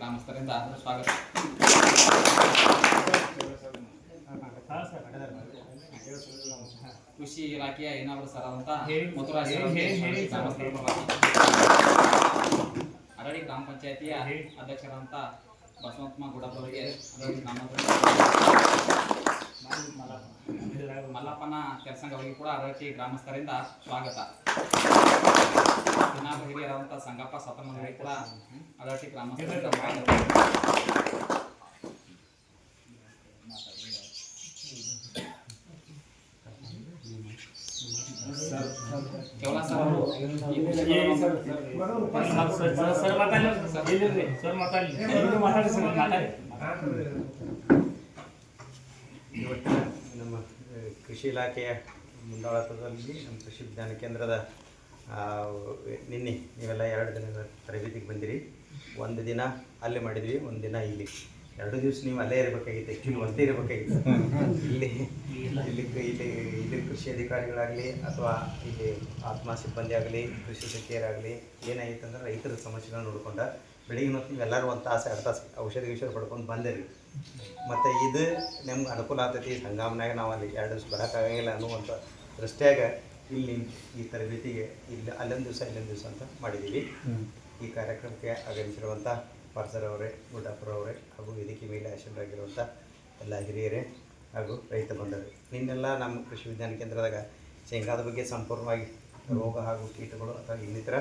ಗ್ರಾಮಸ್ಥರಿಂದ ಸ್ವಾಗತ. ಕೃಷಿ ಇಲಾಖೆಯ ಏನಾದರೂ ಸರ್ ಅಂತ ಪರವಾಗಿ ಅರಳಿ ಗ್ರಾಮ ಪಂಚಾಯತಿಯ ಅಧ್ಯಕ್ಷರಾದಂಥ ಬಸವಂತಮ್ಮ ಅರಳಿ ಗ್ರಾಮಾಂತರ ಮಲ್ಲಪ್ಪನ ಅವರಿಗೆ ಕೂಡ ಅರಟಿ ಗ್ರಾಮಸ್ಥರಿಂದ ಸ್ವಾಗತ. ಹಿರಿಯರಾದಂಥ ಸಂಗಪ್ಪ ಸತಮನವರಿಗೆ ಕೂಡ ಅರಟಿ ಗ್ರಾಮಸ್ಥರಿಂದ ಸ್ವಾಗತ. ಕೇವಲ ಸರ್ ಅವರು ಈ ಇವತ್ತಿನ ನಮ್ಮ ಕೃಷಿ ಇಲಾಖೆಯ ಮುಂದಾಳತ್ವದಲ್ಲಿ ನಮ್ಮ ಕೃಷಿ ವಿಜ್ಞಾನ ಕೇಂದ್ರದ ನಿನ್ನೆ ನೀವೆಲ್ಲ ಎರಡು ದಿನದ ತರಬೇತಿಗೆ ಬಂದಿರಿ. ಒಂದು ದಿನ ಅಲ್ಲೇ ಮಾಡಿದ್ವಿ, ಒಂದು ದಿನ ಇಲ್ಲಿ. ಎರಡು ದಿವಸ ನೀವು ಅಲ್ಲೇ ಇರಬೇಕಾಗಿತ್ತು ಆ್ಯಕ್ಚುಲಿ ಒಂದೇ ಇರಬೇಕಾಗಿತ್ತು. ಇಲ್ಲಿ ಇಲ್ಲಿ ಇಲ್ಲಿ ಇಲ್ಲಿ ಕೃಷಿ ಅಧಿಕಾರಿಗಳಾಗಲಿ ಅಥವಾ ಇಲ್ಲಿ ಆತ್ಮ ಸಿಬ್ಬಂದಿ ಆಗಲಿ ಕೃಷಿ ಸಚಿವರಾಗಲಿ ಏನಾಗಿತ್ತು ರೈತರ ಸಮಸ್ಯೆಗಳನ್ನ ನೋಡ್ಕೊಂಡ ಬೆಳಿಗ್ಗೆ ಮತ್ತು ನೀವೆಲ್ಲರೂ ಒಂದು ತಾಸು ಎರಡು ತಾಸು ಔಷಧಿ ಗಿಷಧಿ ಪಡ್ಕೊಂಡು ಬಂದೇವಿ ಮತ್ತು ಇದು ನಿಮ್ಗೆ ಅನುಕೂಲ ಆಗ್ತೈತಿ ಸಂಗಮನಾಗ ನಾವು ಅಲ್ಲಿ ಎರಡು ದಿವಸ ಬರೋಕ್ಕಾಗಂಗಿಲ್ಲ ಅನ್ನುವಂಥ ದೃಷ್ಟಿಯಾಗ ಇಲ್ಲಿ ಈ ತರಬೇತಿಗೆ ಇಲ್ಲಿ ಅಲ್ಲೊಂದು ದಿವಸ ಇಲ್ಲೊಂದು ದಿವಸ ಅಂತ ಮಾಡಿದ್ದೀವಿ ಈ ಕಾರ್ಯಕ್ರಮಕ್ಕೆ ಆಗಮಿಸಿರುವಂಥ ಪಾರ್ಸರ್ ಅವರೇ ಗುಡ್ಡಪ್ಪರವರೇ ಹಾಗೂ ವೇದಿಕೆ ಮೇಲೆ ಆಶೀರ್ವಾಗಿರುವಂಥ ಎಲ್ಲ ಹಿರಿಯರೇ ಹಾಗೂ ರೈತ ಬಂಧುಗಳು. ನಿನ್ನೆಲ್ಲ ನಮ್ಮ ಕೃಷಿ ವಿಜ್ಞಾನ ಕೇಂದ್ರದಾಗ ಶೇಂಗಾದ ಬಗ್ಗೆ ಸಂಪೂರ್ಣವಾಗಿ ರೋಗ ಹಾಗೂ ಕೀಟಗಳು ಅಥವಾ ಇನ್ನಿತರ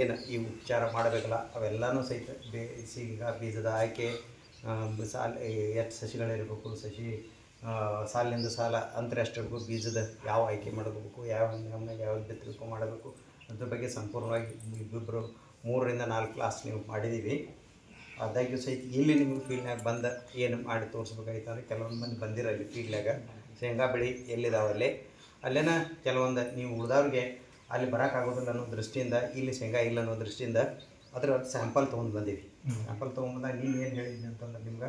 ಏನು ಈ ಉಪಚಾರ ಮಾಡಬೇಕಲ್ಲ, ಅವೆಲ್ಲನೂ ಸಹಿತ ಬೇ ಶೇಂಗಾ ಬೀಜದ ಆಯ್ಕೆ ಸಾಲ ಎಷ್ಟು ಸಸಿಗಳಿರಬೇಕು, ಸಸಿ ಸಾಲಿನಿಂದ ಸಾಲ ಅಂತರ ಎಷ್ಟಿರಬೇಕು ಬೀಜದ ಯಾವ ಆಯ್ಕೆ ಮಾಡಬೇಕು, ಯಾವ ಹಂಗಾಮ್ನಾಗ ಯಾವ ಬಿತ್ತಬೇಕು ಮಾಡಬೇಕು, ಅದ್ರ ಬಗ್ಗೆ ಸಂಪೂರ್ಣವಾಗಿ ಇಬ್ಬಿಬ್ಬರು ಮೂರರಿಂದ ನಾಲ್ಕು ಕ್ಲಾಸ್ ನೀವು ಮಾಡಿದ್ದೀವಿ ಆದಾಗ್ಯೂ ಸಹಿತ ಇಲ್ಲಿ ನಿಮಗೆ ಫೀಲ್ಡ್ನಾಗ ಬಂದ ಏನು ಮಾಡಿ ತೋರಿಸ್ಬೇಕಾಗಿತ್ತು ಅಂದರೆ ಕೆಲವೊಂದು ಮಂದಿ ಬಂದಿರಲ್ಲಿ ಫೀಲ್ಡ್ನಾಗ ಶೇಂಗಾ ಬೆಳೆ ಎಲ್ಲಿದಾವಲ್ಲಿ ಅಲ್ಲೇನ ಕೆಲವೊಂದು ನೀವು ಉಳಿದವ್ರಿಗೆ ಅಲ್ಲಿ ಬರೋಕ್ಕಾಗೋದಿಲ್ಲ ಅನ್ನೋ ದೃಷ್ಟಿಯಿಂದ ಇಲ್ಲಿ ಶೇಂಗಾ ಇಲ್ಲ ಅನ್ನೋ ದೃಷ್ಟಿಯಿಂದ ಅದರ ಸ್ಯಾಂಪಲ್ ತೊಗೊಂಡು ಬಂದೀವಿ. ಸ್ಯಾಂಪಲ್ ತೊಗೊಂಡ್ಬಂದಾಗ ನೀವು ಏನು ಹೇಳಿದ್ವಿ ಅಂತಂದ್ರೆ ನಿಮ್ಗೆ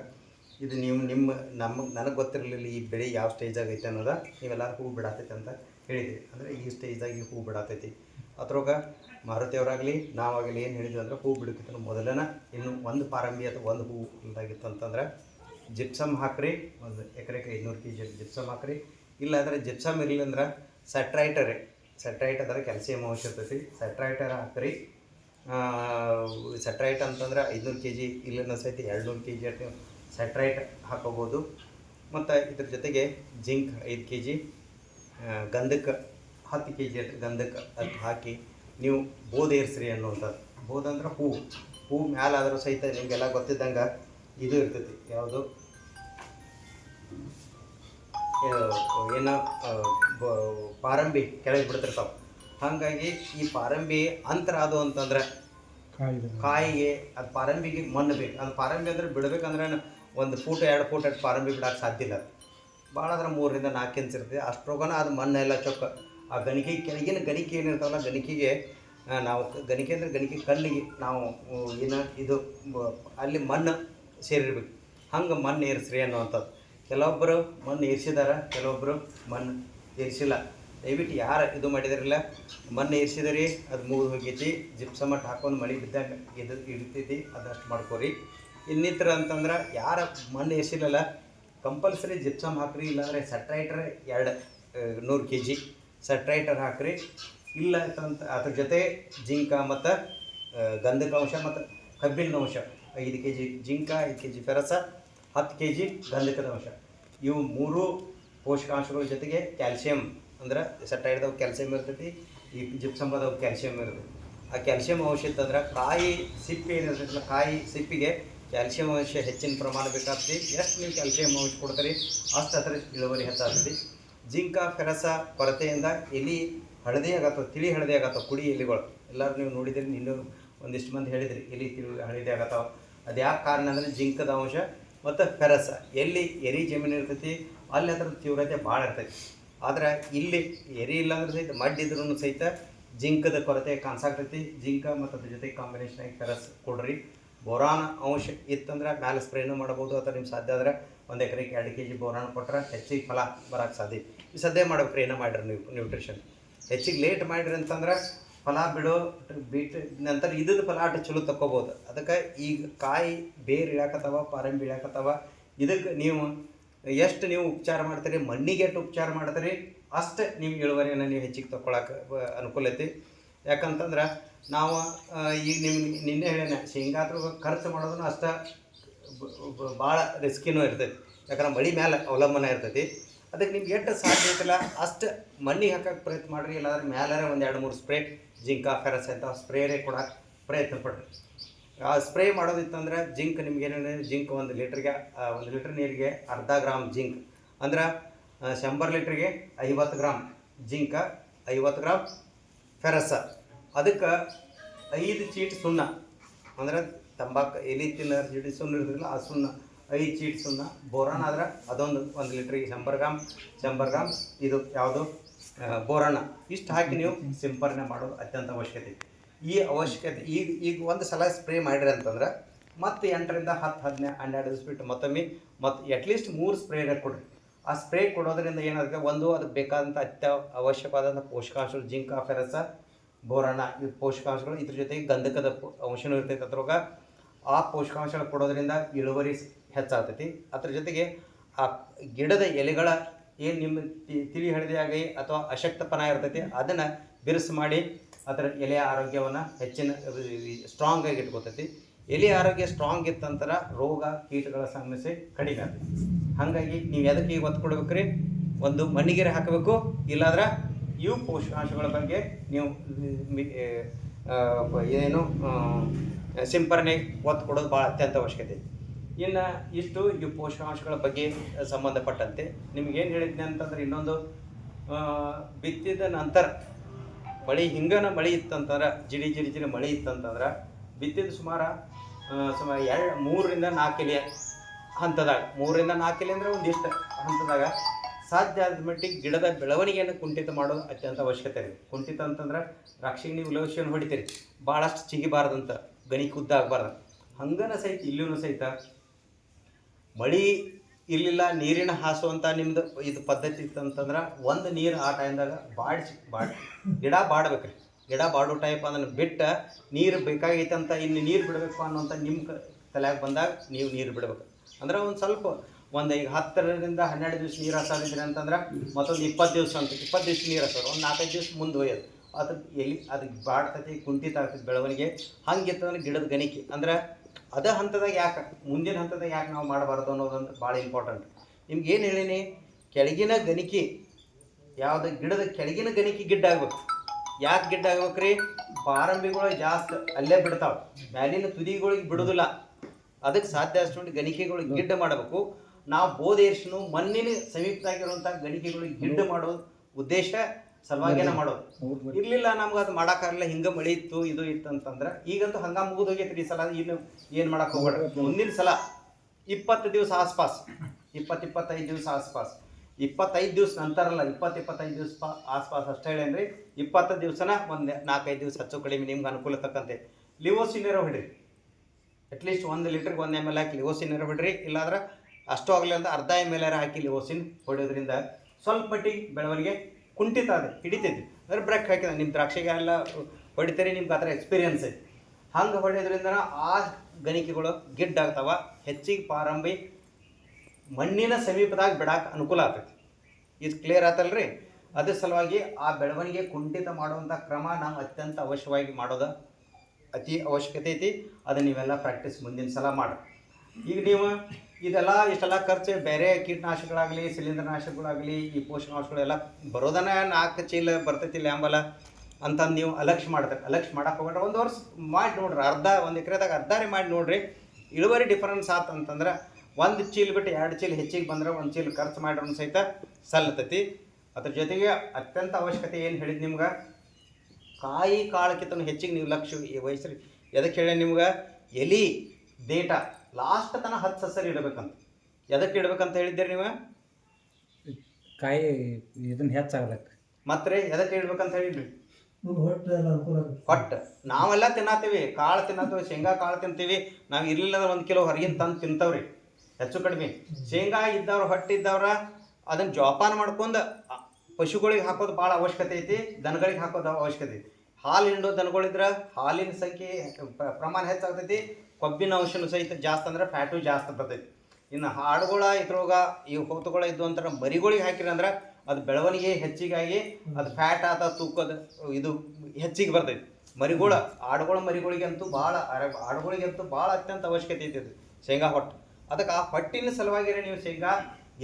ಇದು ನೀವು ನಿಮ್ಮ ನಮ್ಮ ನನಗೆ ಗೊತ್ತಿರಲಿಲ್ಲ ಈ ಬೆಳೆ ಯಾವ ಸ್ಟೇಜಾಗ ಐತೆ ಅನ್ನೋದ ನೀವೆಲ್ಲರೂ ಹೂ ಬಿಡಾತೈತೆ ಅಂತ ಹೇಳಿದ್ವಿ ಅಂದರೆ ಈ ಸ್ಟೇಜ್ದಾಗಿ ಈ ಹೂ ಬಿಡಾತೈತಿ. ಅದ್ರೊಳಗೆ ಮಾರುತಿಯವರಾಗಲಿ ನಾವಾಗಲಿ ಏನು ಹೇಳಿದ್ವಿ ಅಂದ್ರೆ ಹೂ ಬಿಡಕ್ಕಿಂತ ಮೊದಲೇನ ಇನ್ನು ಒಂದು ಪಾರಂಬಿ ಅಥವಾ ಒಂದು ಹೂ ಇದಾಗಿತ್ತು ಅಂತಂದ್ರೆ ಜಿಪ್ಸಮ್ ಹಾಕ್ರಿ ಒಂದು ಎಕರೆಗೆ ಐದುನೂರು ಕೆ ಜಿ ಜಿಪ್ಸಮ್ ಹಾಕ್ರಿ. ಇಲ್ಲಾಂದರೆ ಜಿಪ್ಸಮ್ ಇರಲಿಲ್ಲ ಅಂದ್ರೆ ಸೆಟ್ರೈಟರೇ ಸೆಟ್ರೈಟ್ ಅದರ ಕ್ಯಾಲ್ಸಿಯಂ ಅಂಶ ಇರ್ತೈತಿ. ಸೆಟ್ರೈಟ್ ಹಾಕ್ರಿ ಸೆಟ್ರೈಟ್ ಅಂತಂದ್ರೆ ಐದುನೂರು ಕೆ ಜಿ ಇಲ್ಲಿನ ಸಹಿತ ಎರಡುನೂರು ಕೆ ಜಿ ಸೆಟ್ರೈಟ್ ಹಾಕೋಬೋದು. ಮತ್ತು ಇದ್ರ ಜೊತೆಗೆ ಜಿಂಕ್ ಐದು ಕೆ ಜಿ ಗಂಧಕ್ಕೆ ಹತ್ತು ಕೆ ಜಿ ಗಂಧಕ್ಕೆ ಅದು ಹಾಕಿ ನೀವು ಬೋಧ ಏರ್ಸ್ರಿ ಅನ್ನುವಂಥದ್ದು. ಬೋಧ ಅಂದ್ರೆ ಹೂ ಹೂ ಮ್ಯಾಲಾದರೂ ಸಹಿತ ನಿಮಗೆಲ್ಲ ಗೊತ್ತಿದ್ದಂಗೆ ಇದು ಇರ್ತೈತಿ. ಯಾವುದು? ಏನು ಪಾರಂಬಿ ಕೆಳಗೆ ಬಿಡ್ತಿರ್ತಾವೆ. ಹಾಗಾಗಿ ಈ ಪಾರಂಬಿ ಅಂತರ ಅದು ಅಂತಂದ್ರೆ ಕಾಯಿಗೆ ಅದು ಪಾರಂಬಿಗೆ ಮಣ್ಣು ಬೇಕು. ಅದು ಪಾರಂಬಿ ಅಂದ್ರೆ ಬಿಡಬೇಕಂದ್ರೆ ಒಂದು ಫೂಟ್ ಎರಡು ಫೂಟ್ ಅಷ್ಟು ಪಾರಂಬಿ ಬಿಡಕ್ಕೆ ಸಾಧ್ಯ ಇಲ್ಲ. ಭಾಳ ಅಂದ್ರೆ ಮೂರರಿಂದ ನಾಲ್ಕು ಇಂಚ್ ಇರ್ತದೆ. ಅಷ್ಟ್ರೋಗನ ಅದು ಮಣ್ಣೆಲ್ಲ ಚೊಕ್ಕ. ಆ ಗಣಿಕೆ ಕೆಳಗಿನ ಗಣಿಕೆ ಏನಿರ್ತಾವಲ್ಲ ಗಣಿಕೆಗೆ ನಾವು ಗಣಿಕೆ ಅಂದರೆ ಗಣಿಕೆ ಕಣ್ಣಿಗೆ ನಾವು ಏನು ಇದು ಅಲ್ಲಿ ಮಣ್ಣು ಸೇರಿರ್ಬೇಕು. ಹಂಗೆ ಮಣ್ಣು ಏರಿಸ್ರಿ ಅನ್ನುವಂಥದ್ದು. ಕೆಲವೊಬ್ಬರು ಮಣ್ಣು ಏರಿಸಿದಾರ ಕೆಲವೊಬ್ಬರು ಮಣ್ಣು ಏರಿಸಿಲ್ಲ. ದಯವಿಟ್ಟು ಯಾರು ಇದು ಮಾಡಿದಿರಲ್ಲ, ಮಣ್ಣು ಏರಿಸಿದ್ರಿ ಅದು ಮುಗಿದು ಹೋಗೈತಿ ಜಿಪ್ಸಮಟ್ ಹಾಕೊಂಡು ಮಳೆ ಬಿದ್ದಾಗ ಇದು ಇಡ್ತೈತಿ ಅದಷ್ಟು ಮಾಡ್ಕೊರಿ. ಇನ್ನಿತರ ಅಂತಂದ್ರೆ ಯಾರು ಮಣ್ಣು ಏರಿಸಿಲ್ಲಲ್ಲ ಕಂಪಲ್ಸರಿ ಜಿಪ್ಸಮ್ ಹಾಕ್ರಿ, ಇಲ್ಲಾಂದರೆ ಸಟ್ರೈಟರ್ ಎರಡು ನೂರು ಕೆ ಜಿ ಸಟ್ರೈಟರ್ ಹಾಕ್ರಿ. ಇಲ್ಲ ಅಂತ ಅದ್ರ ಜೊತೆ ಜಿಂಕ ಮತ್ತು ಗಂಧಕ ಅಂಶ ಮತ್ತು ಕಬ್ಬಿಣದ ಅಂಶ ಐದು ಕೆ ಜಿ ಜಿಂಕ ಐದು ಕೆ ಜಿ ಫೆರಸ ಹತ್ತು ಕೆ ಜಿ ಗಂಧಕದ ಅಂಶ. ಇವು ಮೂರು ಪೋಷಕಾಂಶಗಳ ಜೊತೆಗೆ ಕ್ಯಾಲ್ಸಿಯಂ ಅಂದ್ರೆ ಸೆಟೈಡ್ದವು ಕ್ಯಾಲ್ಸಿಯಂ ಇರ್ತೈತಿ, ಈ ಜಿಪ್ಸಂಬದಾಗ ಕ್ಯಾಲ್ಸಿಯಂ ಇರ್ತೈತಿ. ಆ ಕ್ಯಾಲ್ಸಿಯಂ ಅಂಶ ಇತ್ತಂದ್ರೆ ಕಾಯಿ ಸಿಪ್ಪೆ ಏನಿರ್ತೈತಿಲ್ಲ, ಕಾಯಿ ಸಿಪ್ಪಿಗೆ ಕ್ಯಾಲ್ಸಿಯಂ ಅಂಶ ಹೆಚ್ಚಿನ ಪ್ರಮಾಣ ಬೇಕಾಗ್ತದೆ ಎಷ್ಟು ನೀವು ಕ್ಯಾಲ್ಸಿಯಂ ಅಂಶ ಕೊಡ್ತೀರಿ? ಅಷ್ಟು ಹತ್ರ ಇಳುವರಿ ಹೆಚ್ಚಾಗ್ತದೆ ಜಿಂಕ, ಫೆರಸ, ಕೊರತೆಯಿಂದ ಎಲಿ ಹಳದಿ ಆಗತ್ತವ ತಿಳಿ ಹಳದಿ ಆಗತ್ತವ ಕುಡಿ ಎಲಿಗಳು. ಎಲ್ಲರೂ ನೀವು ನೋಡಿದ್ರೆ ಇನ್ನೂ ಒಂದಿಷ್ಟು ಮಂದಿ ಹೇಳಿದ್ರಿ, ಎಲಿ, ತಿಳಿ ಹಳದಿ ಆಗತ್ತಾವ ಅದು ಯಾಕೆ ಕಾರಣ ಅಂದರೆ ಜಿಂಕದ ಅಂಶ ಮತ್ತು ಫೆರಸ. ಎಲ್ಲಿ ಎರಿ ಜಮೀನು ಇರ್ತೈತಿ, ಅಲ್ಲಿ ಅದರ ತೀವ್ರತೆ ಭಾಳ ಇರ್ತೈತಿ. ಆದರೆ ಇಲ್ಲಿ ಎರಿ ಇಲ್ಲಾಂದ್ರೆ ಸಹಿತ ಮಡ್ಡಿದ್ರೂ ಸಹಿತ ಜಿಂಕದ ಕೊರತೆ ಕಾಣಿಸಾಗ್ತೈತಿ. ಜಿಂಕ ಮತ್ತು ಅದ್ರ ಜೊತೆ ಕಾಂಬಿನೇಷನ್ ಆಗಿ ಫೆರಸ್ ಕೊಡ್ರಿ. ಬೋರಾನ್ ಅಂಶ ಇತ್ತಂದ್ರೆ ಮ್ಯಾಲೆ ಸ್ಪ್ರೇನು ಮಾಡ್ಬೋದು ಅಥವಾ ನಿಮ್ಗೆ ಸಾಧ್ಯ ಆದ್ರೆ ಒಂದು ಎಕರೆಗೆ ಎರಡು ಕೆ ಜಿ ಬೋರಾನ್ ಕೊಟ್ಟರೆ ಹೆಚ್ಚಿಗೆ ಫಲ ಬರೋಕ್ಕೆ ಸಾಧ್ಯ ಈ ಸದ್ಯ ಮಾಡ್ಬೇಕ್ರಿ ಏನೋ ಮಾಡಿರಿ ನೀವು ನ್ಯೂಟ್ರಿಷನ್ ಹೆಚ್ಚಿಗೆ ಲೇಟ್ ಮಾಡಿರಿ ಅಂತಂದ್ರೆ ಫಲ ಬಿಡೋ, ಬಿಟ್, ನಂತರ ಇದ್ದ ಫಲ ಅಟ್ ಚಲೋ ತಕ್ಕೋಬೋದು. ಅದಕ್ಕೆ ಈಗ ಕಾಯಿ ಬೇರು ಇಳಾಕತ್ತವ ಪಾರಂಬಿ ಇಳಾಕತ್ತವ ಇದಕ್ಕೆ ನೀವು ಎಷ್ಟು ನೀವು ಉಪಚಾರ ಮಾಡ್ತೀರಿ, ಮಣ್ಣಿಗೆ ಎಷ್ಟು ಉಪಚಾರ ಮಾಡ್ತೀರಿ, ಅಷ್ಟು ನಿಮ್ಮ ಇಳುವರಿಯನ್ನು ನೀವು ಹೆಚ್ಚಿಗೆ ತಗೊಳಕ್ಕೆ ಅನುಕೂಲ ಐತಿ ಯಾಕಂತಂದ್ರೆ ನಾವು ಈಗ ನಿಮ್ಗೆ ನಿನ್ನೆ ಹೇಳೇನೆ ಶೇಂಗಾತ್ರ ಖರ್ಚು ಮಾಡೋದನ್ನು ಅಷ್ಟು ಭಾಳ ರಿಸ್ಕಿನೂ ಇರ್ತೈತಿ. ಯಾಕಂದ್ರೆ ಮಳೆ ಮೇಲೆ ಅವಲಂಬನ ಇರ್ತೈತಿ. ಅದಕ್ಕೆ ನಿಮ್ಗೆ ಎಷ್ಟು ಸಾಧ್ಯ ಐತಲ್ಲ, ಅಷ್ಟು ಮಣ್ಣಿಗೆ ಹಾಕಕ್ಕೆ ಪ್ರಯತ್ನ ಮಾಡಿರಿ, ಇಲ್ಲಾಂದ್ರೆ ಮೇಲಾರೆ ಒಂದು ಎರಡು ಮೂರು ಸ್ಪ್ರೇ ಜಿಂಕ ಫೆರಸ್ ಅಂತ ಸ್ಪ್ರೇರೇ ಕೊಡೋಕೆ ಪ್ರಯತ್ನ ಪಡ್ರಿ. ಆ ಸ್ಪ್ರೇ ಮಾಡೋದಿತ್ತಂದ್ರೆ ಜಿಂಕ್ ನಿಮ್ಗೆ ಏನೇನು ಜಿಂಕ್ ಒಂದು ಲೀಟ್ರಿಗೆ ಒಂದು ಲೀಟ್ರ್ ನೀರಿಗೆ ಅರ್ಧ ಗ್ರಾಮ್ ಜಿಂಕ್. ಅಂದ್ರೆ ಶಂಬರ್ ಲೀಟ್ರಿಗೆ ಐವತ್ತು ಗ್ರಾಮ್ ಜಿಂಕ, ಐವತ್ತು ಗ್ರಾಮ್ ಫೆರಸ. ಅದಕ್ಕೆ ಐದು ಚೀಟ್ ಸುಣ್ಣ. ಅಂದ್ರೆ ತಂಬಾಕು ಎಲ್ಲಿ ತಿನ್ನೋ ಚೀಟಿ ಸುಣ್ಣ ಇರ್ತಿಲ್ಲ ಆ ಸುಣ್ಣ. ಐದು ಚೀಟ್ ಸುಣ್ಣ. ಬೋರಾನ್ ಆದ್ರೆ ಅದೊಂದು, ಒಂದು ಲೀಟ್ರಿಗೆ ಶಂಬರ್ ಗ್ರಾಮ್ ಶಂಬರ್ ಗ್ರಾಮ್. ಇದು ಯಾವುದು? ಬೋರಾನ ಇಷ್ಟು ಹಾಕಿ ನೀವು ಸಿಂಪರಣೆ ಮಾಡೋದು ಅತ್ಯಂತ ಅವಶ್ಯಕತೆ. ಈ ಅವಶ್ಯಕತೆ, ಈಗ ಈಗ ಒಂದು ಸಲ ಸ್ಪ್ರೇ ಮಾಡಿರಿ ಅಂತಂದ್ರೆ ಮತ್ತೆ ಎಂಟರಿಂದ ಹತ್ತು ಹದಿನೈದು ಹನ್ನೆರಡು ದಿವಸ ಬಿಟ್ಟು ಮತ್ತೊಮ್ಮೆ ಮತ್ತು ಅಟ್ಲೀಸ್ಟ್ ಮೂರು ಸ್ಪ್ರೇ ಕೊಡಿರಿ. ಆ ಸ್ಪ್ರೇ ಕೊಡೋದ್ರಿಂದ ಏನಾಗುತ್ತೆ? ಒಂದು ಅದಕ್ಕೆ ಬೇಕಾದಂಥ ಅತ್ಯ ಅವಶ್ಯಕವಾದಂಥ ಪೋಷಕಾಂಶಗಳು, ಜಿಂಕ್ ಫೆರಸ ಬೋರಣ ಈ ಪೋಷಕಾಂಶಗಳು ಇದ್ರ ಜೊತೆಗೆ ಗಂಧಕದ ಅಂಶನೂ ಇರ್ತೈತೆ ಅದ್ರೊಳಗ ಆ ಪೋಷಕಾಂಶಗಳು ಕೊಡೋದ್ರಿಂದ ಇಳುವರಿ ಹೆಚ್ಚಾಗ್ತೈತಿ. ಅದ್ರ ಜೊತೆಗೆ ಆ ಗಿಡದ ಎಲೆಗಳ ಏನು ನಿಮ್ಮ ತಿಳಿ ಹಳದಿಯಾಗಿ ಅಥವಾ ಅಶಕ್ತಪನ ಇರ್ತೈತಿ, ಅದನ್ನು ಬಿರುಸು ಮಾಡಿ ಅದರ ಎಲೆಯ ಆರೋಗ್ಯವನ್ನು ಹೆಚ್ಚಿನ ಸ್ಟ್ರಾಂಗ್ ಆಗಿ ಇಟ್ಕೋತೈತಿ. ಎಲೆ ಆರೋಗ್ಯ ಸ್ಟ್ರಾಂಗ್ ಇತ್ತಂತರ ರೋಗ ಕೀಟಗಳ ಸಮಸ್ಯೆ ಕಡಿಮೆ ಆಗ್ತೈತಿ ಹಾಗಾಗಿ ನೀವು ಎದಕ್ಕೆ ಈಗ ಒತ್ತು ಕೊಡ್ಬೇಕ್ರಿ? ಒಂದು ಮಣ್ಣಿಗೆರೆ ಹಾಕಬೇಕು, ಇಲ್ಲಾಂದ್ರೆ ಇವು ಪೋಷಕಾಂಶಗಳ ಬಗ್ಗೆ ನೀವು ಏನು ಸಿಂಪರಣೆ ಒತ್ತು ಕೊಡೋದು ಭಾಳ ಅತ್ಯಂತ ಅವಶ್ಯಕತೆ. ಇನ್ನು ಇಷ್ಟು ಈ ಪೋಷಕಾಂಶಗಳ ಬಗ್ಗೆ ಸಂಬಂಧಪಟ್ಟಂತೆ ನಿಮ್ಗೇನು ಹೇಳಿದ್ನಿ ಅಂತಂದ್ರೆ ಇನ್ನೊಂದು ಬಿತ್ತಿದ ನಂತರ ಮಳೆ ಹಿಂಗನ ಮಳೆ ಇತ್ತಂತಂದ್ರೆ ಜಿಡಿ ಜಿಡಿ ಜಿಡಿ ಮಳೆ ಇತ್ತಂತಂದ್ರೆ ಬಿತ್ತಿದ ಸುಮಾರು ಸುಮಾರು ಎರಡು, ಮೂರರಿಂದ ನಾಲ್ಕು ಎಲೆ ಹಂತದಾಗ, ಮೂರರಿಂದ ನಾಲ್ಕು ಎಲೆ ಅಂದರೆ ಒಂದಿಷ್ಟು ಹಂತದಾಗ ಸಾಧ್ಯ ಆದ ಮಟ್ಟಿಗೆ ಗಿಡದ ಬೆಳವಣಿಗೆಯನ್ನು ಕುಂಠಿತ ಮಾಡೋದು ಅತ್ಯಂತ ಅವಶ್ಯಕತೆ ಇದೆ ಕುಂಠಿತ ಅಂತಂದ್ರೆ ದ್ರಾಕ್ಷಿಗೆ ನೀವು ಲೋಷನ್ ಹೊಡಿತೀರಿ ಭಾಳಷ್ಟು ಚಿಗಿಬಾರ್ದಂತ ಗಣಿ ಕುದ್ದಾಗಬಾರ್ದು ಹಂಗನ ಸಹಿತ ಇಲ್ಲೂ ಸಹಿತ ಮಳೆ ಇರಲಿಲ್ಲ, ನೀರಿನ ಹಾಸುವಂಥ ನಿಮ್ದು ಇದು ಪದ್ಧತಿ ಇತ್ತಂತಂದ್ರೆ ಒಂದು ನೀರು ಆ ಟೈಮ್ದಾಗ ಬಾಡಿಸಿ, ಬಾಡ್, ಗಿಡ ಬಾಡ್ಬೇಕ್ರಿ. ಗಿಡ ಬಾಡೋ ಟೈಪ್ ಅದನ್ನು ಬಿಟ್ಟು ನೀರು ಬೇಕಾಗೈತೆ ಅಂತ ಇನ್ನು ನೀರು ಬಿಡಬೇಕು ಅನ್ನೋಂಥ ನಿಮ್ಮ ತಲೆಯಾಗ ಬಂದಾಗ ನೀವು ನೀರು ಬಿಡಬೇಕು. ಅಂದ್ರೆ ಒಂದು ಸ್ವಲ್ಪ ಒಂದು ಈಗ ಹತ್ತರಿಂದ ಹನ್ನೆರಡು ದಿವಸ ನೀರು ಹಸಾದಿದ್ರಿ ಅಂತಂದ್ರೆ ಮತ್ತೊಂದು ಇಪ್ಪತ್ತು ದಿವಸ ಅಂತ, ಇಪ್ಪತ್ತು ದಿವಸ ನೀರು ಹಸೋರು ಒಂದು ನಾಲ್ಕೈದು ದಿವಸ ಮುಂದೆ ಒಯ್ಯೋದು. ಅದು ಎಲ್ಲಿ ಅದಕ್ಕೆ ಬಾಡ್ತತಿ, ಕುಂಠಿತ ಆಗ್ತೈತಿ ಬೆಳವಣಿಗೆ. ಹಂಗಿತ್ತಂದ್ರೆ ಗಿಡದ ಗಣಿಕೆ. ಅಂದ್ರೆ ಅದ ಹಂತದಾಗ ಯಾಕೆ ಮುಂದಿನ ಹಂತದಾಗ ಯಾಕೆ ನಾವು ಮಾಡಬಾರ್ದು ಅನ್ನೋದಂತ ಭಾಳ ಇಂಪಾರ್ಟೆಂಟ್ ನಿಮ್ಗೆ ಏನು ಹೇಳೀನಿ ಕೆಳಗಿನ ಗಣಿಕೆ ಯಾವುದು ಗಿಡದ ಕೆಳಗಿನ ಗಣಿಕೆ ಗಿಡ್ಡ ಆಗ್ಬೇಕು. ಯಾಕೆ ಗಿಡ್ಡ ರೀ ಬಾರಂಬಿಗಳು ಜಾಸ್ತಿ ಅಲ್ಲೇ ಬಿಡ್ತಾವೆ. ಮ್ಯಾಲಿನ ತುದಿಗಳಿಗೆ ಬಿಡೋದಿಲ್ಲ. ಅದಕ್ಕೆ ಸಾಧ್ಯ ಅಷ್ಟು ಗಣಿಕೆಗಳು ಗಿಡ್ಡ ಮಾಡಬೇಕು. ನಾವು ಬೋಧೇರ್ಷನು ಮಣ್ಣಿನ ಸಮೀಪದಾಗಿರುವಂಥ ಗಣಿಕೆಗಳಿಗೆ ಗಿಡ್ಡ ಮಾಡೋ ಉದ್ದೇಶ ಸಲುವಾಗಿನ ಮಾಡೋದು. ಇರ್ಲಿಲ್ಲ ನಮ್ಗೆ ಅದು ಮಾಡಕ್ಕಾಗಲ್ಲ ಹಿಂಗ ಮಳಿ ಇತ್ತು ಇದು ಇತ್ತು ಅಂತಂದ್ರೆ ಈಗಂತೂ ಹಂಗ ಮುಗಿದು ಹೋಗೈತ್ರಿ ಈ ಸಲ ಇನ್ನು ಏನು ಮಾಡಕ್ಕೆ ಹೋಗ್ಬೇಡ. ಮುಂದಿನ ಸಲ ಇಪ್ಪತ್ತು ದಿವಸ ಆಸ್ಪಾಸ್ ಇಪ್ಪತ್ತು ಇಪ್ಪತ್ತೈದು ದಿವಸ ಆಸ್ಪಾಸ್. ಇಪ್ಪತ್ತೈದು ದಿವಸ ನಂತರ ಅಲ್ಲ ಇಪ್ಪತ್ತು ಇಪ್ಪತ್ತೈದು ದಿವಸ ಆಸ್ಪಾಸ್ ಅಷ್ಟೇ ಹೇಳೇನ್ರಿ ಇಪ್ಪತ್ತು ದಿವಸನ ಒಂದು ನಾಲ್ಕೈದು ದಿವಸ ಹೆಚ್ಚು ಕಡಿಮೆ ನಿಮ್ಗೆ ಅನುಕೂಲ ತಕ್ಕಂತೆ. ಲಿವೋಸಿನೇರೋ ಹೊಡ್ರಿ ಅಟ್ಲೀಸ್ಟ್ ಒಂದು ಲೀಟ್ರಿಗೆ ಒಂದು ಎಂ ಎಲ್ ಹಾಕಿ ಲಿವೋಸಿನೇರೋ ಹೊಡ್ರಿ ಇಲ್ಲಾಂದ್ರೆ ಅಷ್ಟು ಆಗಲಿಲ್ಲ ಅಂದ್ರೆ ಅರ್ಧ ಎಂ ಎಲ್ ಹಾಕಿ ಲಿವೋಸಿನ್ ಹೊಡೆಯೋದ್ರಿಂದ ಸ್ವಲ್ಪ ಮಟ್ಟಿಗೆ ಬೆಳವಣಿಗೆ ಕುಂಠಿತ ಅದು, ಹಿಡಿತೈತಿ. ಅಂದ್ರೆ ಬ್ರೇಕ್ ಹಾಕಿದ ನಿಮ್ಮ ದ್ರಾಕ್ಷಿಗೆ ಎಲ್ಲ ಹೊಡಿತೀರಿ, ನಿಮ್ಗೆ ಆ ಥರ ಎಕ್ಸ್ಪೀರಿಯನ್ಸ್ ಐತಿ. ಹಂಗೆ ಹೊಡೆಯೋದ್ರಿಂದ ಆ ಗಣಿಕೆಗಳು ಗಿಡ್ಡಾಗ್ತಾವ ಹೆಚ್ಚಿಗೆ ಪಾರಂಭಿ ಮಣ್ಣಿನ ಸಮೀಪದಾಗ ಬಿಡಾಕ ಅನುಕೂಲ ಆಗ್ತೈತಿ. ಇದು ಕ್ಲಿಯರ್ ಆತಲ್ರಿ? ಅದ್ರ ಸಲುವಾಗಿ ಆ ಬೆಳವಣಿಗೆ ಕುಂಠಿತ ಮಾಡುವಂಥ ಕ್ರಮ ನಾವು ಅತ್ಯಂತ ಅವಶ್ಯವಾಗಿ ಮಾಡೋದು ಅತಿ ಅವಶ್ಯಕತೆ ಐತಿ. ಅದನ್ನ ನೀವೆಲ್ಲ ಪ್ರಾಕ್ಟೀಸ್ ಮುಂದಿನ ಸಲ ಮಾಡಿ ಈಗ ನೀವು ಇದೆಲ್ಲ, ಇಷ್ಟೆಲ್ಲ ಖರ್ಚು ಬೇರೆ ಕೀಟನಾಶಕಗಳಾಗಲಿ ಶಿಲೀಂಧ್ರನಾಶಕಗಳಾಗಲಿ ಈ ಪೋಷಕಾಂಶಗಳೆಲ್ಲ ಬರೋದನ್ನ ನಾಲ್ಕು ಚೀಲ ಬರ್ತೈತಿ ಲ್ಯಾಂಬಲ ಅಂತಂದು ನೀವು ಅಲಕ್ಷ್ಯ ಮಾಡ್ತಾರೆ. ಅಲಕ್ಷ್ಯ ಮಾಡಕ್ಕೆ ಹೋಗ್ರೆ ಒಂದು ವರ್ಷ ಮಾಡಿ ನೋಡ್ರಿ. ಅರ್ಧ, ಒಂದು ಎಕರೆದಾಗ ಅರ್ಧಾರಿ ಮಾಡಿ ನೋಡ್ರಿ. ಇಳುವರಿ ಡಿಫರೆನ್ಸ್ ಆತು ಅಂತಂದ್ರೆ ಒಂದು ಚೀಲ ಬಿಟ್ಟು ಎರಡು ಚೀಲ ಹೆಚ್ಚಿಗೆ ಬಂದ್ರೆ ಒಂದು ಚೀಲ ಖರ್ಚು ಮಾಡಿರೋ ಸಹಿತ ಸಲ್ಲತೈತಿ. ಅದ್ರ ಜೊತೆಗೆ ಅತ್ಯಂತ ಅವಶ್ಯಕತೆ ಏನು ಹೇಳಿದ್ ನಿಮ್ಗೆ? ಕಾಯಿ ಕಾಳಕ್ಕಿಂತ ಹೆಚ್ಚಿಗೆ ನೀವು ಲಕ್ಷ್ಯ ವಹಿಸ್ರಿ ಎದಕ್ಕೆ ಹೇಳಿ ನಿಮ್ಗೆ? ಎಲಿ ದೇಟ ಲಾಸ್ಟ್ ತನ ಹತ್ತು ಸಸರಿ ಇಡಬೇಕಂತ. ಎದಕ್ಕೆ ಇಡಬೇಕಂತ ಹೇಳಿದ್ದೀರಿ ನೀವು? ಕಾಯಿ ಇದನ್ನ ಹೆಚ್ಚಾಗಲಕ್ಕೆ. ಮತ್ತೆ ಎದಕ್ಕೆ ಇಡ್ಬೇಕಂತ ಹೇಳಿದ್ರಿ? ಹೊಟ್ಟು ನಾವೆಲ್ಲ ತಿನ್ನತ್ತೀವಿ. ಕಾಳು ತಿನ್ನತ್ತೀವಿ ಶೇಂಗಾ ಕಾಳು ತಿಂತೀವಿ. ನಾವು ಇರಲಿಲ್ಲ ಅಂದ್ರೆ ಒಂದು ಕಿಲೋ ಹೊರಗಿನ ತಂದು ತಿಂತವ್ರಿ. ಹೆಚ್ಚು ಕಡಿಮೆ. ಶೇಂಗಾ ಇದ್ದವ್ರ ಹೊಟ್ಟೆ ಇದ್ದವ್ರ ಅದನ್ನ ಜೋಪಾನ ಮಾಡ್ಕೊಂಡು ಪಶುಗಳಿಗೆ ಹಾಕೋದು ಭಾಳ ಅವಶ್ಯಕತೆ ಐತಿ ದನಗಳಿಗೆ ಹಾಕೋದು ಅವಶ್ಯಕತೆ ಐತಿ. ಹಾಲು ಹಿಂಡೋ ದನಗಳಿದ್ರೆ ಹಾಲಿನ ಸಂಖ್ಯೆ ಪ್ರಮಾಣ ಹೆಚ್ಚಾಗ್ತೈತಿ. ಕೊಬ್ಬಿನ ಅಂಶನೂ ಸಹಿತ ಜಾಸ್ತಿ ಅಂದ್ರೆ ಫ್ಯಾಟು ಜಾಸ್ತಿ ಬರ್ತೈತಿ. ಇನ್ನು ಹಾಡುಗಳ ಇದ್ರೋಗ, ಈ ಹೋತುಗಳ ಇದ್ದು ಅಂತಾರೆ, ಮರಿಗಳಿಗೆ ಹಾಕಿರಿ ಅಂದ್ರೆ ಅದು ಬೆಳವಣಿಗೆ ಹೆಚ್ಚಿಗಾಗಿ ಅದು ಫ್ಯಾಟ್ ಆತ, ತೂಕದ ಇದು ಹೆಚ್ಚಿಗೆ ಬರ್ತೈತಿ. ಮರಿಗಳ ಆಡುಗಳ ಮರಿಗಳಿಗಂತೂ ಭಾಳ ಆಡುಗಳಿಗಂತೂ ಭಾಳ ಅತ್ಯಂತ ಅವಶ್ಯಕತೆ ಐತಿ ಶೇಂಗಾ ಹೊಟ್ಟು. ಅದಕ್ಕೆ ಆ ಹೊಟ್ಟಿನ ಸಲುವಾಗಿ ನೀವು ಶೇಂಗಾ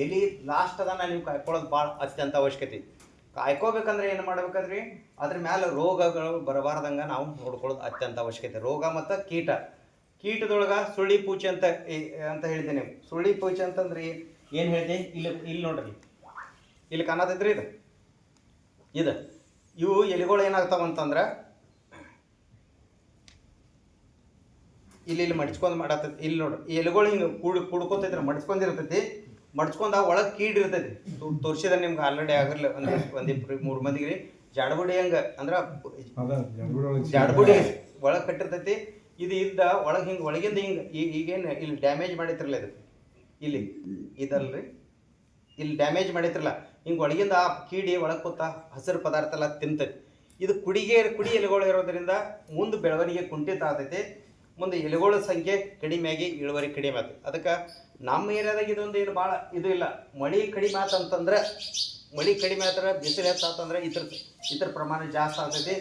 ಎಲ್ಲಿ ಲಾಸ್ಟ್ ಅದನ್ನ ನೀವು ಕಾಯ್ಕೊಳ್ಳೋದು ಭಾಳ ಅತ್ಯಂತ ಅವಶ್ಯಕತೆ. ಕಾಯ್ಕೋಬೇಕಂದ್ರೆ ಏನು ಮಾಡ್ಬೇಕಂದ್ರಿ? ಅದ್ರ ಮೇಲೆ ರೋಗಗಳು ಬರಬಾರ್ದಂಗ ನಾವು ನೋಡ್ಕೊಳ್ಳೋದು ಅತ್ಯಂತ ಅವಶ್ಯಕತೆ. ರೋಗ ಮತ್ತು ಕೀಟ. ಕೀಟದೊಳಗ ಸುಳ್ಳಿ ಪೂಚೆ ಅಂತ ಅಂತ ಹೇಳಿದೆ ನೀವು. ಸುಳ್ಳಿ ಪೂಚೆ ಅಂತಂದ್ರೆ ಏನು ಹೇಳಿದೆ ಇಲ್ಲಿ ಇಲ್ಲಿ ನೋಡ್ರಿ. ಇಲ್ಲಿ ಕಾಣತೈತ್ರಿ ಇದು? ಇದು. ಇವು ಎಲೆಗಳು ಏನಾಗ್ತಾವ ಅಂತಂದ್ರೆ ಇಲ್ಲಿ ಇಲ್ಲಿ ಮಡ್ಚ್ಕೊಂಡು ಮಾಡತ್ತೈತಿ. ಇಲ್ಲಿ ನೋಡ್ರಿ ಎಲೆಗಳು ಹಿಂಗೆ ಕೂಡ್ ಕುಡ್ಕೋತೈತ್ರಿ ಮಡ್ಚ್ಕೊಂಡಿರ್ತೈತಿ. ಮಡ್ಚ್ಕೊಂಡ ಒಳಗೆ ಕೀಡ್ ಇರ್ತೈತಿ. ತೋ- ತೋರ್ಸಿದ ನಿಮ್ಗೆ ಆಲ್ರೆಡಿ ಆಗಿರ್ಲಿ ಒಂದು ಒಂದಿಬ್ರು ಮೂರು ಮಂದಿಗೆ. ಜಾಡಬುಡಿ ಹೆಂಗೆ ಅಂದ್ರೆ ಜಾಡಗುಡಿ ಒಳಗೆ ಕಟ್ಟಿರ್ತೈತಿ. ಇದು ಇದ್ದ ಒಳಗೆ ಹಿಂಗೆ, ಒಳಗಿಂದ ಹಿಂಗೆ ಈಗೇನು ಇಲ್ಲಿ ಡ್ಯಾಮೇಜ್ ಮಾಡಿದ್ರಲ್ಲ ಇದು? ಇಲ್ಲಿ, ಇದಲ್ರಿ? ಇಲ್ಲಿ ಡ್ಯಾಮೇಜ್ ಮಾಡಿದ್ರಲ್ಲ? ಹಿಂಗೆ ಒಳಗಿಂದ ಆ ಕೀಡಿ ಒಳಗೆ ಕೂತ ಹಸಿರು ಪದಾರ್ಥ ಎಲ್ಲ ತಿಂತೈತಿ ಇದು ಕುಡಿಗೆ, ಕುಡಿ ಎಲೆಗಳು ಇರೋದ್ರಿಂದ ಮುಂದೆ ಬೆಳವಣಿಗೆ ಕುಂಠಿತ ಆಗ್ತೈತಿ. ಮುಂದೆ ಎಲೆಗಳ ಸಂಖ್ಯೆ ಕಡಿಮೆಯಾಗಿ ಇಳುವರಿ ಕಡಿಮೆ ಆಯ್ತು ಅದಕ್ಕೆ ನಮ್ಮ ಏರಿಯಾದಾಗ ಇದೊಂದು ಏನು ಭಾಳ ಇದು ಇಲ್ಲ. ಮಳೆ ಕಡಿಮೆ ಆತಂತಂದ್ರೆ ಮಳೆ ಕಡಿಮೆ ಆದ್ರೆ ಬಿಸಿಲು ಹೆಚ್ಚಾತಂದ್ರೆ ಇದ್ರ ಇದ್ರ ಪ್ರಮಾಣ ಜಾಸ್ತಿ ಆಗ್ತೈತಿ.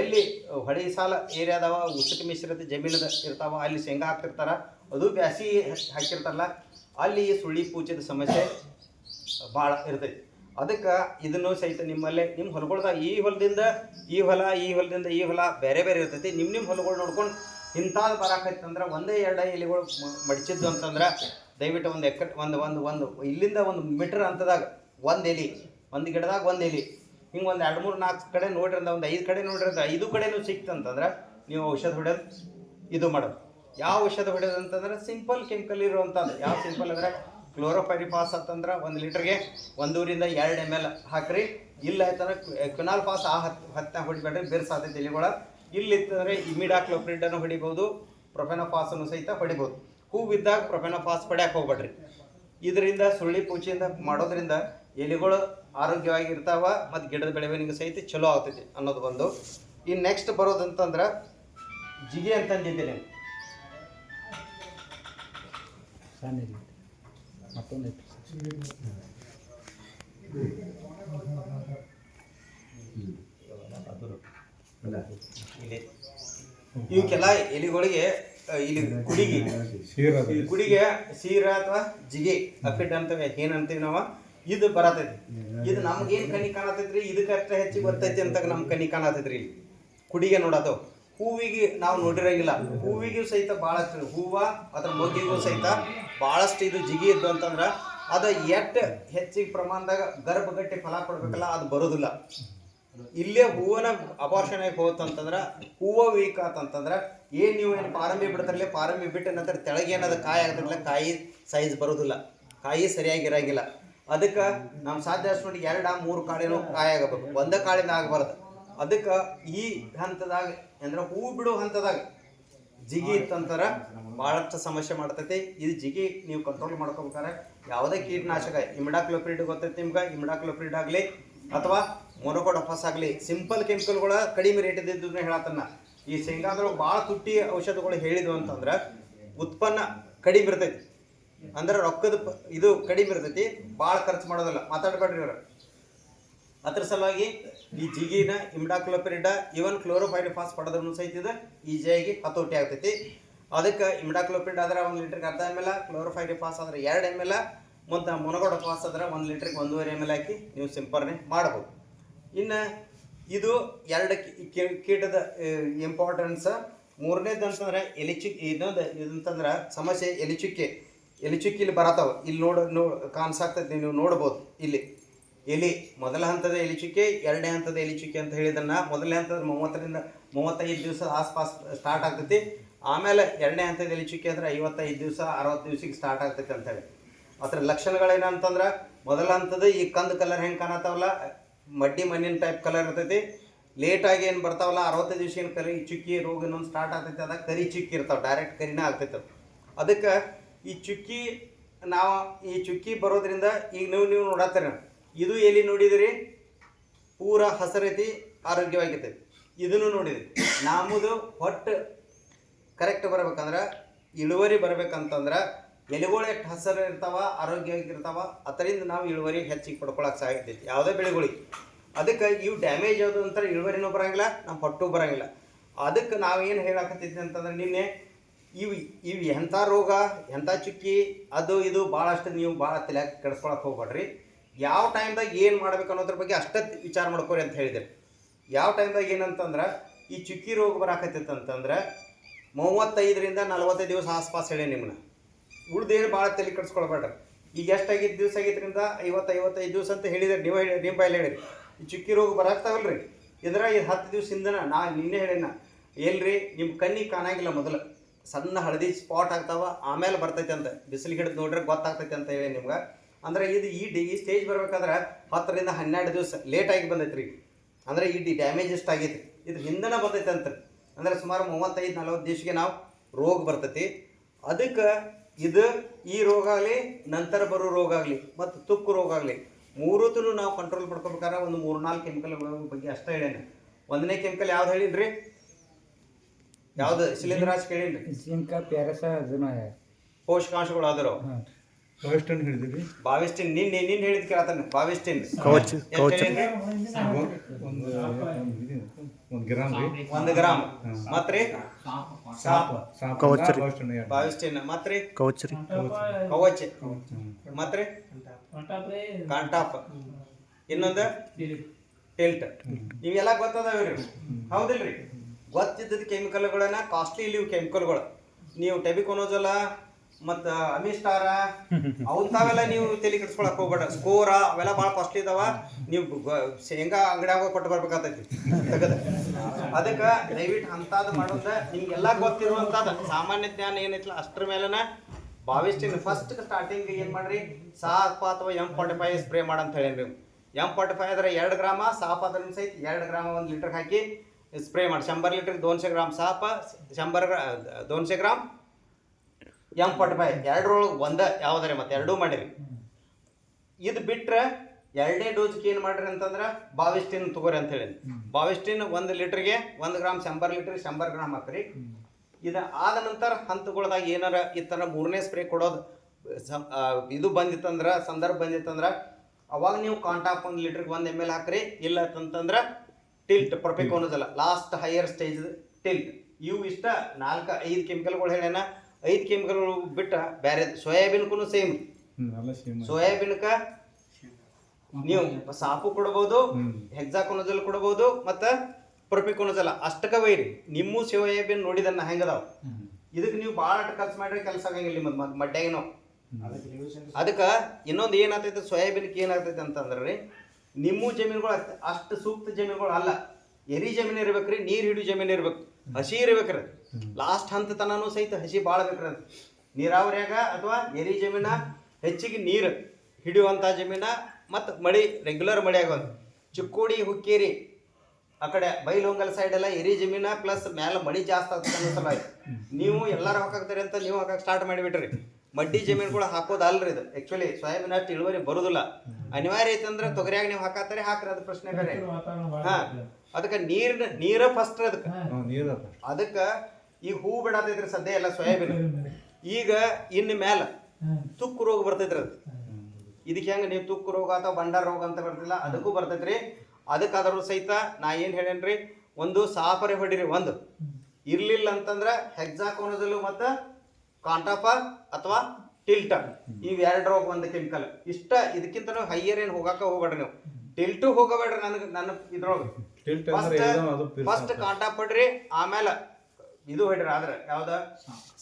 ಎಲ್ಲಿ ಹೊಳೆ ಸಾಲ ಏರಿಯಾದವ, ಉಸುಕು ಮಿಶ್ರಿತ ಜಮೀನದ ಇರ್ತಾವ, ಅಲ್ಲಿ ಶೇಂಗಾ ಹಾಕ್ತಿರ್ತಾರ, ಅದು ಬ್ಯಾಸಿ ಹಾಕಿರ್ತಾರಲ್ಲ, ಅಲ್ಲಿ ಸುಳ್ಳಿ ಪೂಜೆದ ಸಮಸ್ಯೆ ಭಾಳ ಇರ್ತೈತಿ. ಅದಕ್ಕೆ ಇದನ್ನು ಸಹಿತ ನಿಮ್ಮಲ್ಲಿ, ನಿಮ್ಮ ಹೊಲಗಳ್ದಾಗ ಈ ಹೊಲದಿಂದ ಈ ಹೊಲ, ಈ ಹೊಲದಿಂದ ಈ ಹೊಲ ಬೇರೆ ಬೇರೆ ಇರ್ತೈತಿ. ನಿಮ್ಮ ನಿಮ್ಮ ಹೊಲಗಳು ನೋಡ್ಕೊಂಡು ಇಂಥದ್ದು ಬರಾಕೈತಿ ಅಂದ್ರೆ ಒಂದೇ ಎರಡು ಎಲೆಗಳು ಮಡಚಿದ್ದು ಅಂತಂದ್ರೆ ದಯವಿಟ್ಟು ಒಂದು ಎಕ್ಕ ಒಂದು ಒಂದು ಒಂದು, ಇಲ್ಲಿಂದ ಒಂದು ಮೀಟ್ರ್ ಅಂತದಾಗ ಒಂದು ಎಲೆ, ಒಂದು ಗಿಡದಾಗ ಒಂದು ಎಲೆ, ಹಿಂಗೆ ಒಂದು ಎರಡು, ಮೂರು ನಾಲ್ಕು ಕಡೆ ನೋಡ್ರಿಂದ ಒಂದು ಐದು ಕಡೆ ನೋಡ್ರಿಂದ ಐದು ಕಡೆನೂ ಸಿಕ್ತಂತಂದ್ರೆ ನೀವು ಔಷಧ ಹೊಡೆಯೋದು ಇದು ಮಾಡೋದು ಯಾವ ಔಷಧ ಹೊಡೆಯೋದು ಅಂತಂದ್ರೆ ಸಿಂಪಲ್ ಕೆಮಿಕಲ್ ಇರುವಂಥದ್ದು ಯಾವ ಸಿಂಪಲ್ ಅಂದರೆ ಕ್ಲೋರೋಪೈರಿಫಾಸ್ ಅಂತಂದ್ರೆ ಒಂದು ಲೀಟ್ರಿಗೆ ಒಂದೂರಿಂದ ಎರಡು ಎಂ ಎಲ್ ಹಾಕ್ರಿ. ಇಲ್ಲ ಆಯ್ತಂದ್ರೆ ಕ್ವಿನಾಲ್ ಪಾಸ್ ಆ ಹತ್ತು ಹತ್ತನೇ ಹೊಡಿಬೇಡ್ರಿ, ಬೇರೆ ಸಾಧ್ಯತೆ ಎಲೆಗಳ. ಇಲ್ಲಿ ಇಮಿಡಾ ಕ್ಲೋಪ್ರಿಡನ್ನು ಹೊಡಿಬೋದು ಪ್ರೊಫೆನೋಫಾಸನ್ನು ಸಹಿತ ಹೊಡಿಬೋದು. ಹೂವಿದ್ದಾಗ ಪ್ರೊಫೆನೋಫಾಸ್ ಪಡ್ಯಾಕೆ ಹೋಗ್ಬೇಡ್ರಿ. ಇದರಿಂದ ಸುಳ್ಳಿ ಪೂಜೆಯಿಂದ ಮಾಡೋದ್ರಿಂದ ಎಲೆಗಳು ಆರೋಗ್ಯವಾಗಿ ಇರ್ತಾವ ಮತ್ತು ಗಿಡದ ಬೆಳವಣಿಗೆ ಸಹಿತ ಚಲೋ ಆಗ್ತೈತಿ ಅನ್ನೋದು ಒಂದು. ಇನ್ನು ನೆಕ್ಸ್ಟ್ ಬರೋದಂತಂದ್ರೆ ಜಿಗೆ ಅಂತಂದಿದ್ದೀನಿ ಮತ್ತೊಂದು ಐತಿ ಇಲ್ಲಿ ಇವಕ್ಕೆಲ್ಲ ಎಲಿಗಳಿಗೆ ಇಲ್ಲಿ ಕುಡಿಗೆ ಕುಡಿಗೆ ಸೀರ ಅಥವಾ ಜಿಗೆ ಅಫಿಡ್ ಅಂತವೆ ಏನಂತೀವಿ ನಾವು? ಇದು ಬರತೈತಿ. ಇದು ನಮ್ಗೆ ಕಣಿ ಕಾಣತೈತ್ರಿ? ಇದಕ್ಕೆ ಅಷ್ಟ ಹೆಚ್ಚಿಗೆ ಬರ್ತೈತಿ ಅಂತ ನಮ್ ಕಣ್ಣಿ ಕಾಣತೈತ್ರಿ ಇಲ್ಲಿ. ಕುಡಿಗೆ ನೋಡೋದು ಹೂವಿಗೆ ನಾವು ನೋಡಿರಂಗಿಲ್ಲ. ಹೂವಿಗೂ ಸಹಿತ ಭಾಳಷ್ಟು ಹೂವ ಅದ್ರ ಮೊಗ್ಗಿಗೂ ಸಹಿತ ಭಾಳಷ್ಟು ಇದು ಜಿಗಿ ಇದ್ದು ಅಂತಂದ್ರ ಅದ ಎಟ್ ಹೆಚ್ಚಿಗೆ ಪ್ರಮಾಣದಾಗ ಗರ್ಭಗಟ್ಟಿ ಫಲ ಕೊಡ್ಬೇಕಲ್ಲ ಅದು ಬರೋದಿಲ್ಲ. ಇಲ್ಲೇ ಹೂವನ ಅಪಾರ್ಷಣೆ ಹೋತಂತಂದ್ರ ಹೂವ ವೀಕ್ ಆತಂತಂದ್ರ ಏನ್ ನೀವು ಏನು ಪಾರಂಬಿ ಬಿಡ್ತಾರಲ್ಲ ಪಾರಂಬಿ ಬಿಟ್ಟ ನಂತರ ತೆಳಗೆ ಏನದ ಕಾಯಿ ಆಗ್ತಿರಲ್ಲ ಕಾಯಿ ಸೈಜ್ ಬರೋದಿಲ್ಲ. ಕಾಯಿ ಸರಿಯಾಗಿ ಇರಂಗಿಲ್ಲ. ಅದಕ್ಕೆ ನಾವು ಸಾಧ್ಯ ಅಷ್ಟು ಎರಡ, ಮೂರು ಕಾಳಿನೂ ಕಾಯಿ ಆಗಬೇಕು. ಒಂದ ಕಾಳಿನ ಆಗಬಾರ್ದು. ಅದಕ್ಕೆ ಈ ಹಂತದಾಗ, ಅಂದ್ರೆ ಹೂ ಬಿಡುವ ಹಂತದಾಗ ಜಿಗಿ ಇತ್ತಂತಾರ ಭಾಳಷ್ಟು ಸಮಸ್ಯೆ ಮಾಡ್ತೈತಿ. ಇದು ಜಿಗಿ ನೀವು ಕಂಟ್ರೋಲ್ ಮಾಡ್ಕೋಬೇಕಾರೆ ಯಾವುದೇ ಕೀಟನಾಶಕ ಇಮಿಡಾಕ್ಲೋಪ್ರಿಡ್ ಗೊತ್ತೈತಿ ನಿಮ್ಗೆ? ಇಮಿಡಾಕ್ಲೋಪ್ರಿಡ್ ಆಗಲಿ ಅಥವಾ ಮೊನೊಕೊಡಫಾಸ್ ಆಗಲಿ, ಸಿಂಪಲ್ ಕೆಮಿಕಲ್ಗಳ ಕಡಿಮೆ ರೇಟ್ ಇದ್ದಿದ್ದನ್ನ ಹೇಳತ್ತನ್ನ. ಈ ಶೇಂಗಾದೊಳಗೆ ಭಾಳ ತುಟ್ಟಿ ಔಷಧಗಳು ಹೇಳಿದ್ವು ಅಂತಂದ್ರೆ ಉತ್ಪನ್ನ ಕಡಿಮೆ ಇರ್ತೈತಿ. ಅಂದ್ರೆ ರೊಕ್ಕದ ಇದು ಕಡಿಮೆ ಇರ್ತೈತಿ ಭಾಳ ಖರ್ಚು ಮಾಡೋದಿಲ್ಲ. ಮಾತಾಡ್ಬೇಡ್ರಿ ಇವರು. ಅದ್ರ ಸಲುವಾಗಿ ಈ ಜಿಗಿನ, ಇಮ್ಡಾಕ್ಲೋಪಿರಿಡ ಇವನ್ ಕ್ಲೋರೋಫೈರಿಫಾಸ್ ಪಡೆದ್ರೂ ಸಹಿತ ಇದು ಈಜಿಯಾಗಿ ಹತೋಟಿ ಆಗ್ತೈತಿ. ಅದಕ್ಕೆ ಇಮ್ಡಾಕ್ಲೋಪಿರಿಡ್ ಆದ್ರೆ ಒಂದು ಲೀಟ್ರಿಗೆ ಅರ್ಧ ಎಂ ಎಲ್, ಕ್ಲೋರೋಫೈರಿಫಾಸ್ ಆದ್ರೆ ಎರಡು ಎಂ ಎಲ್, ಮತ್ತು ಮೊನಗೋಡಫಾಸ್ ಆದ್ರೆ ಒಂದು ಲೀಟ್ರಿಗೆ ಒಂದೂವರೆ ಎಂ ಎಲ್ ಹಾಕಿ ನೀವು ಸಿಂಪರಣೆ ಮಾಡ್ಬೋದು. ಇನ್ನು ಇದು ಎರಡು ಕೀಟದ ಇಂಪಾರ್ಟೆನ್ಸ್ ಮೂರನೇದು ಅಂತಂದ್ರೆ ಎಲಿಚುಕ್ಕಿ ಇನ್ನೊಂದು ಇದಂತಂದ್ರೆ ಸಮಸ್ಯೆ ಎಲಿಚುಕ್ಕೆ. ಎಲಿಚುಕ್ಕಿ ಇಲ್ಲಿ ಬರತಾವ. ಇಲ್ಲಿ ನೋಡ ನೋ ಕಾಣಿಸಾಗ್ತದೆ, ನೀವು ನೋಡ್ಬೋದು. ಇಲ್ಲಿ ಎಲಿ ಮೊದಲ ಹಂತದ ಎಲಿಚುಕ್ಕೆ, ಎರಡನೇ ಹಂತದ ಎಲಿಚುಕ್ಕೆ ಅಂತ ಹೇಳಿದನ್ನ ಮೊದಲನೇ ಹಂತದ ಮೂವತ್ತರಿಂದ ಮೂವತ್ತೈದು ದಿವಸ ಆಸ್ಪಾಸ್ ಸ್ಟಾರ್ಟ್ ಆಗ್ತೈತಿ. ಆಮೇಲೆ ಎರಡನೇ ಹಂತದ ಎಲಿಚುಕ್ಕೆ ಅಂದ್ರೆ ಐವತ್ತೈದು ದಿವಸ, ಅರವತ್ತು ದಿವ್ಸಕ್ಕೆ ಸ್ಟಾರ್ಟ್ ಆಗ್ತೈತಿ ಅಂತ ಹೇಳಿ. ಅದ್ರ ಲಕ್ಷಣಗಳೇನಂತಂದ್ರೆ ಮೊದಲ ಹಂತದ ಈ ಕಂದು ಕಲರ್ ಹೆಂಗೆ ಕಾಣತ್ತಾವಲ್ಲ ಮಡ್ಡಿ ಮಣ್ಣಿನ ಟೈಪ್ ಕಲರ್ ಇರ್ತೈತಿ. ಲೇಟಾಗಿ ಏನು ಬರ್ತಾವಲ್ಲ ಅರವತ್ತು ದಿವಸ ಏನು ಕರಿ ಚುಕ್ಕಿ ರೋಗ ಇನ್ನೊಂದು ಸ್ಟಾರ್ಟ್ ಆಗ್ತೈತಿ ಅದಾಗ ಕರಿ ಚುಕ್ಕಿ ಇರ್ತಾವೆ ಡೈರೆಕ್ಟ್ ಕರಿನ ಆಗ್ತೈತೆ ಅದಕ್ಕೆ ಈ ಚುಕ್ಕಿ ನಾವು ಈ ಚುಕ್ಕಿ ಬರೋದ್ರಿಂದ ಈಗ ನೀವು ನೀವು ನೋಡತ್ತೀರ, ಇದು ಎಲ್ಲಿ ನೋಡಿದಿರಿ? ಪೂರ ಹಸರೈತಿ, ಆರೋಗ್ಯವಾಗಿರ್ತೈತಿ. ಇದನ್ನು ನೋಡಿದ್ರಿ. ನಮ್ಮದು ಹೊಟ್ಟು ಕರೆಕ್ಟ್ ಬರ್ಬೇಕಂದ್ರೆ, ಇಳುವರಿ ಬರ್ಬೇಕಂತಂದ್ರೆ ಎಲೆಗಳು ಎಷ್ಟು ಹಸರು ಇರ್ತಾವ, ಆರೋಗ್ಯವಾಗಿರ್ತಾವ, ಅದರಿಂದ ನಾವು ಇಳುವರಿ ಹೆಚ್ಚಿಗೆ ಪಡ್ಕೊಳಕ್ಕೆ ಸಾಧ್ಯತೆ ಯಾವುದೇ ಬೆಳೆಗಳಿಗೆ. ಅದಕ್ಕೆ ಇವು ಡ್ಯಾಮೇಜ್ ಯಾವುದು ಅಂತಾರೆ ಇಳುವರಿನೂ ಬರಂಗಿಲ್ಲ ನಮ್ಮ ಪಟ್ಟು ಬರಂಗಿಲ್ಲ. ಅದಕ್ಕೆ ನಾವೇನು ಹೇಳಕತ್ತಿದ್ವಿ ಅಂತಂದ್ರೆ ನಿನ್ನೆ ಇವು ಇವು ಎಂಥ ರೋಗ, ಎಂಥ ಚುಕ್ಕಿ, ಅದು ಇದು ಭಾಳಷ್ಟು ನೀವು ಭಾಳ ತಲೆ ಕೆಡಿಸ್ಕೊಳಕ್ಕೆ ಹೋಗ್ಬೇಡ್ರಿ ಯಾವ ಟೈಮ್ದಾಗ ಏನು ಮಾಡ್ಬೇಕು ಅನ್ನೋದ್ರ ಬಗ್ಗೆ ಅಷ್ಟೇ ವಿಚಾರ ಮಾಡ್ಕೊರಿ ಅಂತ ಹೇಳಿದೆ. ಯಾವ ಟೈಮ್ದಾಗ ಏನಂತಂದ್ರೆ ಈ ಚುಕ್ಕಿ ರೋಗ ಬರಾಕತ್ತಿತ್ತಂತಂದ್ರೆ ಮೂವತ್ತೈದರಿಂದ ನಲವತ್ತೈದು ದಿವಸ ಆಸ್ಪಾಸ್ ಹೇಳಿ ನಿಮ್ಮನ್ನ ಉಳ್ದೇನು ಭಾಳ ತಲೆ ಕಟ್ಸ್ಕೊಳ್ಬೇಡ್ರಿ ಈಗ ಎಷ್ಟಾಗಿದ್ದು ದಿವಸ ಆಗಿದ್ರಿಂದ ಐವತ್ತು ಐವತ್ತೈದು ದಿವಸ ಅಂತ ಹೇಳಿದ್ರೆ ನೀವು ಹೇಳಿ ನಿಮ್ಮ ಬಾಯಲ್ಲಿ ಹೇಳಿರಿ ಈ ಚುಕ್ಕಿ ರೋಗ ಬರಾಕ್ತಾವಲ್ರಿ. ಇದ್ರ ಇದು ಹತ್ತು ದಿವಸದಿಂದ ನಾ ನಿನ್ನೆ ಹೇಳಿನ ಎಲ್ರಿ ನಿಮ್ಮ ಕಣ್ಣಿಗೆ ಕಾಣಾಗಿಲ್ಲ ಮೊದಲು. ಸಣ್ಣ ಹಳದಿ ಸ್ಪಾಟ್ ಆಗ್ತಾವ, ಆಮೇಲೆ ಬರ್ತೈತೆ ಅಂತ. ಬಿಸಿಲಿಗೆ ಹಿಡಿದು ನೋಡ್ರೆ ಗೊತ್ತಾಗ್ತೈತೆ ಅಂತ ಹೇಳಿ ನಿಮ್ಗೆ. ಅಂದ್ರೆ ಇದು ಈ ಡಿ, ಈ ಸ್ಟೇಜ್ ಬರ್ಬೇಕಾದ್ರೆ ಹತ್ತರಿಂದ ಹನ್ನೆರಡು ದಿವಸ ಲೇಟಾಗಿ ಬಂದೈತೆ ರೀ ಅಂದ್ರೆ ಈ ಡಿ ಡ್ಯಾಮೇಜ್ ಎಷ್ಟು ಆಗೈತೆ ಇದ್ರ ಹಿಂದನ ಬರ್ತೈತೆ ಅಂತ. ಅಂದ್ರೆ ಸುಮಾರು ಮೂವತ್ತೈದು ನಲವತ್ತು ದಿವಸಕ್ಕೆ ನಾವು ರೋಗ ಬರ್ತೈತಿ. ಅದಕ್ಕೆ ಇದು ಈ ರೋಗ ಆಗಲಿ ನಂತರ ಬರೋ ರೋಗ ಆಗಲಿ ಮತ್ತು ತುಕ್ಕು ರೋಗ ಆಗಲಿ ಮೂರೂತನು ನಾವು ಕಂಟ್ರೋಲ್ ಮಾಡ್ಕೋಬೇಕಾದ್ರೆ ಒಂದು ಮೂರು ನಾಲ್ಕು ಕೆಮಿಕಲ್ ಬಗ್ಗೆ ಅಷ್ಟೇ ಹೇಳೇನೆ. ಒಂದನೇ ಕೆಮಿಕಲ್ ಯಾವ್ದು ಹೇಳಿನ್ರಿ? ಯಾವ್ದು? ಶಿಲೀಂಧ್ರಾಜ್ ಕೇಳಿನ್ರಿ. ಜಿಂಕ ಪ್ಯಾರಸ ಅದನ್ನ ಪೋಷಕಾಂಶಗಳು ಆದರು ಹಾಂ ಫಸ್ಟ್ ಏನು ಹಿಡಿದಿರಿ ಬಾವಿಸ್ಟಿನ್ ನಿನ್ನೆ ನಿನ್ನೆ ಹೇಳಿದ್ ಕೇಳತ್ತಾನೆ ಬಾವಿಸ್ಟಿನ್ ಕವಚ ಕವಚ. ಒಂದು ಒಂದು ಗ್ರಾಮ್ ರೀ. ಒಂದು ಗ್ರಾಮ್. ಮತ್ರಿ ಸಾಪ ಸಾಪ್ ಕವಚ ರೀ. ಬಾವಿಸ್ಟಿನ್ ಮತ್ರಿ ಕವಚ ರೀ. ಕವಚ. ಮತ್ರಿ ಕಾಂಟಾಪ್. ಇನ್ನೊಂದು? ಟಿಲ್ಟ್. ಇವೆಲ್ಲ ಗೊತ್ತದಾವ್ರಿ ಹೌದಿಲ್ರಿ? ಗೊತ್ತಿದ್ದದ ಕೆಮಿಕಲ್ಗಳನ್ನ ಕಾಸ್ಟ್ಲಿ ಇಲ್ಲಿವು ಕೆಮಿಕಲ್ಗಳು ನೀವು ಟೆಬಿಕೊನೋಜಲ ಮತ್ತು ಅಮಿಸ್ಟಾರ ಅವಂತಾವೆಲ್ಲ ನೀವು ತಲೆ ಕೆಡ್ಸ್ಕೊಳಕ್ ಹೋಗ್ಬೇಡ. ಸ್ಕೋರ ಅವೆಲ್ಲ ಭಾಳ ಕಾಸ್ಟ್ಲಿ ಇದಾವ. ನೀವು ಶೇಂಗಾ ಅಂಗಡಿಯಾಗ ಕೊಟ್ಟು ಬರ್ಬೇಕಾಗ್ತೈತಿ ಅದಕ್ಕ ಅದಕ್ಕೆ ದಯವಿಟ್ಟು ಅಂಥದ್ದು ಮಾಡೋದ ನಿಮ್ಗೆಲ್ಲ ಗೊತ್ತಿರುವಂಥದ್ದು ಸಾಮಾನ್ಯ ಜ್ಞಾನ ಏನೈತಿಲ್ಲ ಅಷ್ಟ್ರ ಮೇಲೆನ ಬಾವಿಸ್ಟಿನ್ ಫಸ್ಟ್ ಸ್ಟಾರ್ಟಿಂಗ್ ಏನು ಮಾಡ್ರಿ? ಸಾಪ ಅಥವಾ ಎಂ ಫಾರ್ಟಿ ಫೈವ್ ಸ್ಪ್ರೇ ಮಾಡಂತ ನೀವು. ಎಂ ಫಾರ್ಟಿ ಫೈವ್ ಅಂದ್ರೆ ಎರಡು ಗ್ರಾಮ, ಸಾಪ್ ಅದ್ರ ಸಹಿತ ಎರಡು ಗ್ರಾಮ ಒಂದು ಲೀಟರ್ ಹಾಕಿ ಸ್ಪ್ರೇ ಮಾಡಿ. ಶಂಬರ್ ಲೀಟರ್ ದೋನ್ಶೆ ಗ್ರಾಮ್ ಸಾಪ, ಶಂಬರ್ ದೋನ್ಶೆ ಗ್ರಾಮ್ ಎಂ ಫಾರ್ಟಿ ಫೈವ್ ಎರಡರೊಳಗೆ ಒಂದ ಯಾವ್ದಾರೆ ಮತ್ತೆ ಎರಡೂ ಮಾಡಿರಿ. ಇದು ಬಿಟ್ರೆ ಎರಡನೇ ಡೋಸ್ಗೆ ಏನು ಮಾಡ್ರಿ ಅಂತಂದ್ರೆ ಬಾವಿಸ್ಟಿನ್ ತಗೋರಿ ಅಂತ ಹೇಳಿ ಬಾವಿಸ್ಟಿನ್ ಒಂದು ಲೀಟ್ರಿಗೆ ಒಂದು ಗ್ರಾಮ್ ಶಂಬರ್ ಲೀಟರ್ ಶಂಬರ್ ಗ್ರಾಮ್ ಹಾಕ್ರಿ ಇದು ಆದ ನಂತರ ಹಂತಗಳದಾಗ ಏನಾರ ಇತ್ತಂದ್ರೆ ಥರ ಮೂರನೇ ಸ್ಪ್ರೇ ಕೊಡೋದು ಇದು ಬಂದಿತ್ತಂದ್ರೆ ಸಂದರ್ಭ ಬಂದಿತ್ತಂದ್ರೆ ಅವಾಗ ನೀವು ಕಾಂಟಾಕ್ಟ್ ಒಂದು ಲೀಟ್ರಿಗೆ ಒಂದು ಎಂ ಎಲ್ ಹಾಕ್ರಿ. ಇಲ್ಲ ಅಂತಂದ್ರೆ ಟಿಲ್ಟ್ ಪರ್ಫೆಕ್ಟ್ ಅನ್ನೋದಲ್ಲ ಲಾಸ್ಟ್ ಹೈಯರ್ ಸ್ಟೇಜ್ ಟಿಲ್ಟ್. ಇವು ಇಷ್ಟ ನಾಲ್ಕು ಐದು ಕೆಮಿಕಲ್ಗಳು ಹೇಳ್ಯಾನ. ಐದು ಕೆಮಿಕಲ್ ಬಿಟ್ಟ ಬೇರೆ ಸೋಯಾಬೀನ್ಗೂ ಸೇಮ್ ಸೋಯಾಬೀನ್ಕ ನೀವು ಸಾಪು ಕೊಡ್ಬೋದು. ಕೊಡಬಹುದು ಕೊಡ್ಬೋದು ಮತ್ತು ಪ್ರೊಪಿಕೊನಜಲ್ ಅಷ್ಟಕ್ಕ ವೈರಿ ನಿಮ್ಮ ಸೋಯಾಬೀನ್ ನೋಡಿದನ್ನ ಹೆಂಗದಾವ? ಇದಕ್ಕೆ ನೀವು ಭಾಳ ಖರ್ಚು ಮಾಡ್ರೆ ಕೆಲಸ ಆಗಂಗಿಲ್ಲ ನಿಮ್ಮ ಮಡ್ಯಾಗಿನೋ ಅದಕ್ಕೆ ಇನ್ನೊಂದು ಏನಾಗ್ತೈತೆ ಸೋಯಾಬೀನ್ಗೆ ಏನಾಗ್ತೈತೆ ಅಂತಂದ್ರೆ ರೀ ನಿಮ್ಮ ಜಮೀನುಗಳು ಅಷ್ಟು ಸೂಕ್ತ ಜಮೀನುಗಳು ಅಲ್ಲ. ಎರಿ ಜಮೀನು ಇರ್ಬೇಕ್ರಿ ನೀರು ಹಿಡಿಯೋ ಜಮೀನು ಇರ್ಬೇಕು. ಹಸಿ ಇರ್ಬೇಕ್ರಿ. ಲಾಸ್ಟ್ ಹಂತ ತನನೂ ಸಹಿತ ಹಸಿ ಭಾಳ ಬೇಕ್ರಿ ನೀರಾವರಿಯಾಗ ಅಥವಾ ಎರಿ ಜಮೀನ ಹೆಚ್ಚಿಗೆ ನೀರು ಹಿಡಿಯುವಂಥ ಜಮೀನ ಮತ್ತು ಮಳೆ ರೆಗ್ಯುಲರ್ ಮಳೆ ಆಗೋದು ಚಿಕ್ಕೋಡಿ ಹುಕ್ಕೇರಿ ಆ ಕಡೆ ಬೈಲೊಂಗಲ್ ಸೈಡ್ ಎಲ್ಲ ಎರಿ ಜಮೀನ ಪ್ಲಸ್ ಮೇಲೆ ಮಳೆ ಜಾಸ್ತಿ ಆಗ್ತದೆ ಸಲ ನೀವು ಎಲ್ಲರೂ ಹಾಕಾಕ್ತೀರಿ ಅಂತ ನೀವು ಹಾಕಕ್ಕೆ ಸ್ಟಾರ್ಟ್ ಮಾಡಿಬಿಟ್ರಿ. ಮಡ್ಡಿ ಜಮೀನುಗಳು ಹಾಕೋದಲ್ರಿ ಇದು. ಆ್ಯಕ್ಚುಲಿ ಸೋಯಾಬೀನ್ ಅಷ್ಟು ಇಳುವರಿ ಬರೋದಿಲ್ಲ. ಅನಿವಾರ್ಯ ಐತಂದ್ರೆ ತೊಗರಿಯಾಗ ನೀವು ಹಾಕಾತಾರೆ ಹಾಕ್ರಿ ಅದು ಪ್ರಶ್ನೆ ಬೇರೆ. ಹಾ. ಅದಕ್ಕೆ ನೀರಿನ ನೀರ ಫಸ್ಟ್ ಅದಕ್ಕೆ. ನೀರ ನೀರು ಅದ ಅದಕ್ಕೆ ಈಗ ಹೂ ಬಿಡತೈತ್ರಿ ಸದ್ಯ ಎಲ್ಲ ಸೋಯಾಬೀನ್. ಈಗ ಇನ್ನು ಮ್ಯಾಲ ತುಕ್ಕು ರೋಗ ಬರ್ತೈತ್ರಿ ಅದು. ಇದಕ್ಕೆ ಹೆಂಗೆ ನೀವು ತುಕ್ಕು ರೋಗ ಅಥವಾ ಬಂಡಾರ ರೋಗ ಅಂತ ಬರ್ತಿಲ್ಲ ಅದಕ್ಕೂ ಬರ್ತೈತ್ರಿ. ಅದಕ್ಕಾದ್ರೂ ಸಹಿತ ನಾ ಏನು ಹೇಳೇನ್ರಿ ಒಂದು ಸಾಪರೆ ಹೊಡಿರಿ ಒಂದು. ಇರಲಿಲ್ಲ ಅಂತಂದ್ರೆ ಹೆಕ್ಸಾಕೋನದಲ್ಲೂ ಮತ್ತು ಕಾಂಟಾಪ ಅಥವಾ ಟಿಲ್ಟ. ಈ ಎರಡು ರೋಗ ಒಂದು ಕೆಮಿಕಲ್. ಇಷ್ಟ ಇದಕ್ಕಿಂತ ಹೈಯರ್ ಏನು ಹೋಗಕ್ಕೆ ಹೋಗ್ಬೇಡ್ರಿ ನೀವು. ಟಿಲ್ಟು ಹೋಗಬೇಡ್ರಿ ನನಗೆ ನನ್ನ ಇದ್ರೊಳಗೆ. ಫಸ್ಟ್ ಕಾಂಟಾ ಪಡ್ರಿ ಆಮೇಲೆ ಇದು ಹೊಡ್ರಿ ಆದ್ರೆ ಯಾವ್ದ?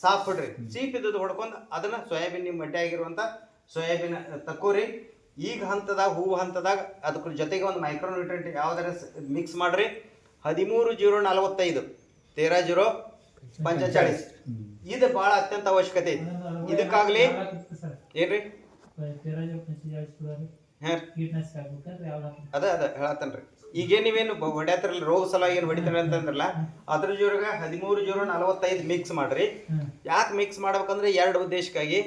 ಸಾಫ್ ಹೊಡ್ರಿ ಚೀಪ್ ಇದ್ದದ್ದು ಹೊಡ್ಕೊಂಡು ಅದನ್ನ ಸೋಯಾಬೀನ್ ನಿಮ್ಮ ಮಟ್ಟಿ ಆಗಿರುವಂತ ಸೋಯಾಬೀನ್ ತಕ್ಕೋರಿ. ಈಗ ಹಂತದಾಗ ಹೂವು ಹಂತದಾಗ ಅದಕ್ಕೆ ಜೊತೆಗೆ ಒಂದು ಮೈಕ್ರೋ ನ್ಯೂಟ್ರೆಂಟ್ ಯಾವ್ದಾರ ಮಿಕ್ಸ್ ಮಾಡ್ರಿ. ಹದಿಮೂರು ಜೀರೋ ನಲವತ್ತೈದು ತೇರಾ ಜೀರೋ ಪಂಚಚಾಳಿಸ್. ಇದು ಬಹಳ ಅತ್ಯಂತ ಅವಶ್ಯಕತೆ ಐತಿ. ಇದಕ್ಕಾಗ್ಲಿ ಏನ್ರಿ? ಅದ ಅದ ಹೇಳತ್ತನ್ರಿ. ಈಗೇನ್ ನೀವೇನು ಹೊಡ್ಯಾತಿರಲ್ಲ ರೋಗ ಸಲ ಏನು ಹೊಡಿತಾರೆ ಅಂತಂದ್ರಲ್ಲ, ಅದ್ರ ಜೋರಾಗ ಹದಿಮೂರು ಜೋರ ನಲವತ್ತೈದು ಮಿಕ್ಸ್ ಮಾಡ್ರಿ. ಯಾಕೆ ಮಿಕ್ಸ್ ಮಾಡ್ಬೇಕಂದ್ರೆ ಎರಡು ಉದ್ದೇಶಕ್ಕಾಗಿ.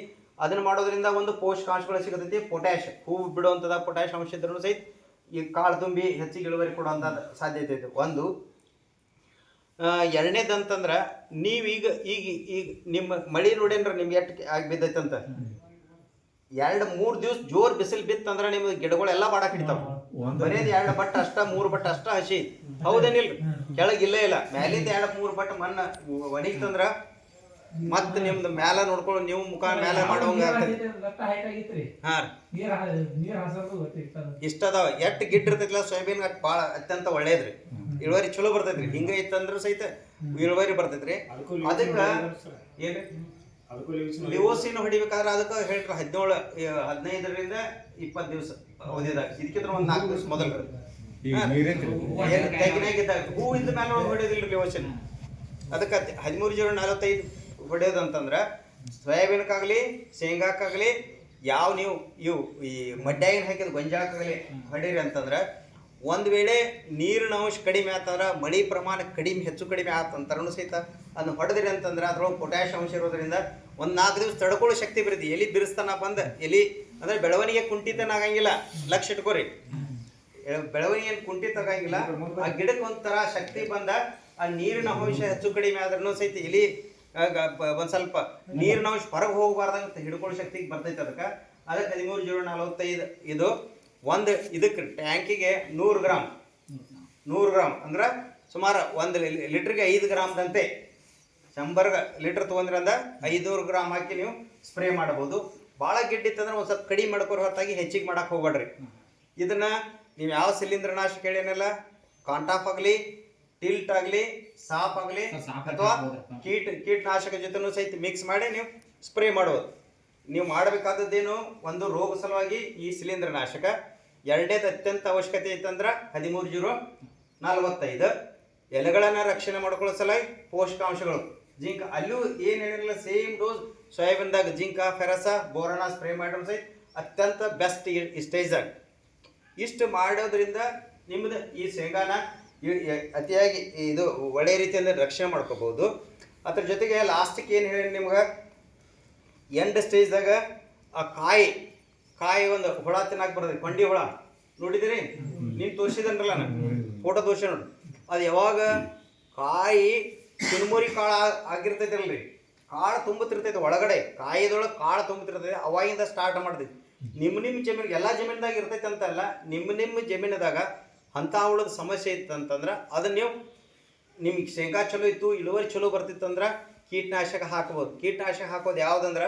ಅದನ್ನ ಮಾಡೋದ್ರಿಂದ ಒಂದು ಪೋಷಕಾಂಶಗಳು ಸಿಗತೈತಿ. ಪೊಟ್ಯಾಶ್ ಹೂವು ಬಿಡುವಂಥದ ಪೊಟ್ಯಾಶ್ ಅಂಶ ಇದ್ರೂ ಸಹಿತ ಈ ಕಾಳು ತುಂಬಿ ಹೆಚ್ಚಿಗೆ ಇಳುವರಿ ಕೊಡುವಂಥ ಸಾಧ್ಯತೆ ಇದೆ ಒಂದು ಎರಡನೇದು ಅಂತಂದ್ರೆ ನೀವು ಈಗ ಈಗ ಈಗ ನಿಮ್ಮ ಮಳೆ ನೋಡೇನ್ರ ನಿಮ್ಗೆ ಎಷ್ಟು ಆಗಿ ಅಂತ ಎರಡು ಮೂರು ದಿವಸ ಜೋರ್ ಬಿಸಿಲು ಬಿತ್ತಂದ್ರೆ ನಿಮ್ಗೆ ಗಿಡಗಳೆಲ್ಲ ಬಾಡಕ್ ಹಿಡಿತಾವ ಒಂದು ಬರೇದ್ ಎರಡು ಬಟ್ಟ ಅಷ್ಟ ಮೂರು ಬಟ್ಟ ಅಷ್ಟ ಹಸಿ. ಹೌದೇನಿಲ್ರಿ? ಕೆಳಗ್ ಇಲ್ಲೇ ಇಲ್ಲ. ಮ್ಯಾಲಿಂದ ಎರಡು ಮೂರು ಬಟ್ಟ ಮಣ್ಣ ಒಣಗಿತಂದ್ರ ಮತ್ ನಿಮ್ದು ಮ್ಯಾಲ ನೋಡ್ಕೊಳ್ಳೋ ನೀವು ಮುಖ ಮ್ಯಾಲ ಮಾಡೋಂಗ ಇಷ್ಟ ಅದಾವ. ಎಟ್ ಗಿಡ್ ಇರ್ತೈತಿಲ್ಲ ಸೋಯಾಬೀನ್ ಬಾಳ ಅತ್ಯಂತ ಒಳ್ಳೇದ್ರಿ. ಇಳುವರಿ ಚಲೋ ಬರ್ತೈತ್ರಿ. ಹಿಂಗ ಇತ್ತಂದ್ರ ಸಹಿತ ಇಳುವರಿ ಬರ್ತೈತ್ರಿ. ಅದಕ್ಕ ಏನ್ರಿ? ಲಿವೋಸಿನ್ ಹೊಡಿಬೇಕಾದ್ರೆ ಅದಕ್ಕೆ ಹೇಳ್ರಿ ಹದಿನೇಳು ಹದಿನೈದರಿಂದ ಇಪ್ಪತ್ತು ದಿವಸ ಅವಧಿದಾಗ. ಇದಕ್ಕಿಂತ ಒಂದು ನಾಲ್ಕು ದಿವಸ ಮೊದಲು. ತೆಗಿನಾಗಿದ್ದಾಗ ಹೂ. ಇದ್ದ ಮೇಲೆ ಒಂದು ಹೊಡೆಯೋದಿಲ್ಲ ಲಿವೋಸಿನ್. ಅದಕ್ಕೆ ಹದಿಮೂರು ಜೀರೋ ನಲವತ್ತೈದು ಹೊಡೆಯೋದಂತಂದ್ರ ಸೋಯಾಬೀನ್ಕಾಗಲಿ ಶೇಂಗಾಕ್ಕಾಗಲಿ ಯಾವ ನೀವು ಇವು ಈ ಮಡ್ಡಾಯಿನ ಹಾಕಿದ ಗೊಂಜಾಳಕ್ಕಾಗಲಿ ಹೊಡೀರಿ ಅಂತಂದ್ರ ಒಂದ್ ವೇಳೆ ನೀರಿನ ಅಂಶ ಕಡಿಮೆ ಆಯ್ತಂದ್ರೆ ಮಳೆ ಪ್ರಮಾಣ ಕಡಿಮೆ, ಹೆಚ್ಚು ಕಡಿಮೆ ಆತಂತರೂ ಸಹಿತ ಅದನ್ನ ಹೊಡೆದ್ರಿ ಅಂತಂದ್ರೆ ಅದ್ರೊಳಗೆ ಪೊಟ್ಯಾಶ್ ಅಂಶ ಇರೋದ್ರಿಂದ ಒಂದು ನಾಲ್ಕು ದಿವಸ ತಡ್ಕೊಳ್ಳೋ ಶಕ್ತಿ ಬರುತ್ತೆ. ಎಲಿ ಬಿರಿಸ್ತಾನ ಬಂದ, ಎಲಿ ಅಂದ್ರೆ ಬೆಳವಣಿಗೆ ಕುಂಠಿತನ ಆಗಂಗಿಲ್ಲ. ಲಕ್ಷ ಇಟ್ಕೋರಿ. ಬೆಳವಣಿಗೆ ಕುಂಠಿತ ಆಗಂಗಿಲ್ಲ. ಆ ಗಿಡಕ್ಕೆ ಒಂಥರ ಶಕ್ತಿ ಬಂದ, ಆ ನೀರಿನ ಅಂಶ ಹೆಚ್ಚು ಕಡಿಮೆ ಆದ್ರೂ ಸಹಿತ ಎಲಿ ಒಂದ್ ಸ್ವಲ್ಪ ನೀರಿನ ಅಂಶ ಹೊರಗೆ ಹೋಗಬಾರ್ದಂತ ಹಿಡ್ಕೊಳ್ಳೋ ಶಕ್ತಿಗೆ ಬರ್ತೈತೆ ಅದಕ್ಕೆ. ಅದಕ್ಕೆ ಹದಿಮೂರು ಜೀರೋ ನಲವತ್ತೈದು ಇದು. ಒಂದು ಇದಕ್ಕೆ ಟ್ಯಾಂಕಿಗೆ ನೂರು ಗ್ರಾಮ್. ನೂರು ಗ್ರಾಮ್ ಅಂದ್ರೆ ಸುಮಾರು ಒಂದು ಲೀಟ್ರಿಗೆ ಐದು ಗ್ರಾಮ್ದಂತೆ. ಶಂಬರ್ ಲೀಟ್ರ್ ತೊಗೊಂಡ್ರಿ ಐದುನೂರು ಗ್ರಾಮ್ ಹಾಕಿ ನೀವು ಸ್ಪ್ರೇ ಮಾಡ್ಬೋದು ಭಾಳ ಗಿಡ್ಡಿತ್ತಂದ್ರೆ ಒಂದು ಸ್ವಲ್ಪ ಕಡಿಮೆ ಮಾಡ್ಕೊರೋ ಹೊತ್ತಾಗಿ ಹೆಚ್ಚಿಗೆ ಮಾಡೋಕೆ ಹೋಗ್ಬೇಡ್ರಿ. ಇದನ್ನು ನೀವು ಯಾವ ಶಿಲೀಂಧ್ರ ನಾಶಕ್ಕೆ ಹೇಳೇನಲ್ಲ ಕಾಂಟಾಫ್ ಆಗಲಿ ಟಿಲ್ಟ್ ಆಗಲಿ ಸಾಪ್ ಆಗಲಿ ಅಥವಾ? ಕೀಟ ಕೀಟನಾಶಕ ಜೊತೆನೂ ಸಹಿತ ಮಿಕ್ಸ್ ಮಾಡಿ ನೀವು ಸ್ಪ್ರೇ ಮಾಡೋದು ನೀವು ಮಾಡಬೇಕಾದದ್ದೇನು? ಒಂದು ರೋಗ ಸಲುವಾಗಿ ಈ ಶಿಲೀಂಧ್ರ ನಾಶಕ ಎರಡೇದು ಅತ್ಯಂತ ಅವಶ್ಯಕತೆ ಐತಂದ್ರೆ ಹದಿಮೂರು ಜೀರೋ ನಲವತ್ತೈದು. ಎಲೆಗಳನ್ನು ರಕ್ಷಣೆ ಮಾಡ್ಕೊಳ್ಳೋ ಸಲ ಪೋಷಕಾಂಶಗಳು. ಜಿಂಕ್ ಅಲ್ಲೂ ಏನು ಹೇಳಿರಲಿಲ್ಲ ಸೇಮ್ ಡೋಸ್ ಸೋಯಾಬೀನ್ದಾಗ ಜಿಂಕ, ಫೆರಸ ಬೋರಣ ಸ್ಪ್ರೇ ಮಾಡೋದು ಸಹಿತ ಅತ್ಯಂತ ಬೆಸ್ಟ್ ಈ ಸ್ಟೇಜ್ದಾಗ ಇಷ್ಟು ಮಾಡೋದ್ರಿಂದ ನಿಮ್ಮದು ಈ ಶೇಂಗಾನ ಅತಿಯಾಗಿ ಇದು ಒಳ್ಳೆಯ ರೀತಿಯಿಂದ ರಕ್ಷಣೆ ಮಾಡ್ಕೋಬೋದು ಅದ್ರ ಜೊತೆಗೆ ಲಾಸ್ಟಿಗೆ ಏನು ಹೇಳಿ ನಿಮ್ಗೆ? ಎಂಡ್ ಸ್ಟೇಜ್ದಾಗ ಆ ಕಾಯಿ ಕಾಯಿ ಒಂದು ಹುಳ ತಿನ್ನಕ್ಕೆ ಬರ್ತದೆ ಕೊಂಡಿ ಹುಳ. ನೋಡಿದಿರಿ? ನೀನು ತೋರಿಸಿದನ್ರಲ್ಲ ನಾನು. ಫೋಟೋ ತೋರಿಸಿ ನೋಡಿ. ಅದು ಯಾವಾಗ ಕಾಯಿ ಚುರುಮುರಿ ಕಾಳು ಆಗಿರ್ತೈತೆ ಅಲ್ರಿ ಕಾಳು ತುಂಬುತ್ತಿರ್ತೈತೆ ಒಳಗಡೆ. ಕಾಯಿದೊಳಗೆ ಕಾಳು ತುಂಬುತ್ತಿರ್ತೈತೆ. ಅವಾಗಿಂದ ಸ್ಟಾರ್ಟ್ ಮಾಡ್ತೈತಿ ನಿಮ್ಮ ನಿಮ್ಮ ಜಮೀನ್, ಎಲ್ಲ ಜಮೀನ್ದಾಗ ಇರ್ತೈತೆ ಅಂತಲ್ಲ ನಿಮ್ಮ ನಿಮ್ಮ ಜಮೀನದಾಗ ಅಂಥ ಹುಳದ ಸಮಸ್ಯೆ ಇತ್ತು ಅಂತಂದ್ರೆ ಅದನ್ನ ನೀವು ನಿಮ್ಗೆ ಶೇಂಗಾ ಚಲೋ ಇತ್ತು, ಇಳುವರಿ ಚಲೋ ಬರ್ತಿತ್ತಂದ್ರೆ ಕೀಟನಾಶಕ ಹಾಕ್ಬೋದು. ಕೀಟನಾಶಕ ಹಾಕೋದು ಯಾವ್ದಂದ್ರ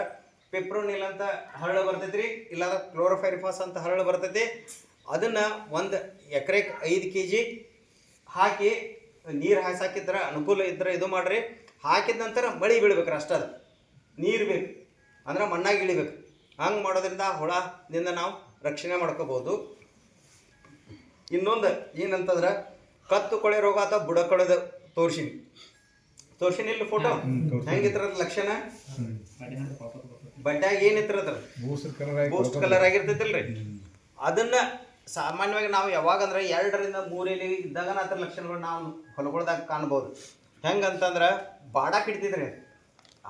ಪಿಪ್ರೋನಿಲ್ ಅಂತ ಹರಳು ಬರ್ತೈತ್ರಿ, ಇಲ್ಲಾಂದ್ರೆ ಕ್ಲೋರೋಫೈರಿಫಾಸ್ ಅಂತ ಹರಳು ಬರ್ತೈತಿ. ಅದನ್ನ ಒಂದು ಎಕರೆಗೆ ಐದು ಕೆ ಜಿ ಹಾಕಿ ನೀರು ಹಾಸಾಕಿದ್ರೆ ಅನುಕೂಲ ಇದ್ರೆ ಇದು ಮಾಡ್ರಿ. ಹಾಕಿದ ನಂತರ ಮಳಿ ಬೀಳ್ಬೇಕ್ರಿ ಅಷ್ಟ ಅದು. ನೀರು ಬೇಕು. ಅಂದ್ರೆ ಮಣ್ಣಾಗಿ ಇಳಿಬೇಕು. ಹಂಗೆ ಮಾಡೋದ್ರಿಂದ ಹುಳದಿಂದ ನಾವು ರಕ್ಷಣೆ ಮಾಡ್ಕೋಬೋದು ಇನ್ನೊಂದು ಏನಂತಂದ್ರೆ ಕತ್ತು ಕೊಳೆ ರೋಗ ಅಥವಾ ಬುಡ ಕೊಳೆದ ತೋರ್ಸಿನಿ ತೋರ್ಸಿನಿ. ಇಲ್ಲಿ ಫೋಟೋ ಹೆಂಗಿತ್ರದ ಲಕ್ಷಣ? ಬಡ್ಡ್ಯಾಗ ಏನಿತ್ತಿರದ್ರ ಬೂಸರ್ ಕಲರ್ ಆಗಿ ಬೂಸ್ಟ್ ಕಲರ್ ಆಗಿರ್ತೈತಿಲ್ರಿ. ಅದನ್ನ ಸಾಮಾನ್ಯವಾಗಿ ನಾವು ಯಾವಾಗಂದ್ರೆ ಎರಡರಿಂದ ಮೂರೇಲಿ ಇದ್ದಾಗ ಅದ್ರ ಲಕ್ಷಣಗಳು ನಾವು ಹೊಲಗೊಳ್ದಾಗ ಕಾಣ್ಬೋದು. ಹೆಂಗಂತಂದ್ರೆ ಬಾಡಾಕ್ ಹಿಡಿತೈತ್ರಿ ಅದು.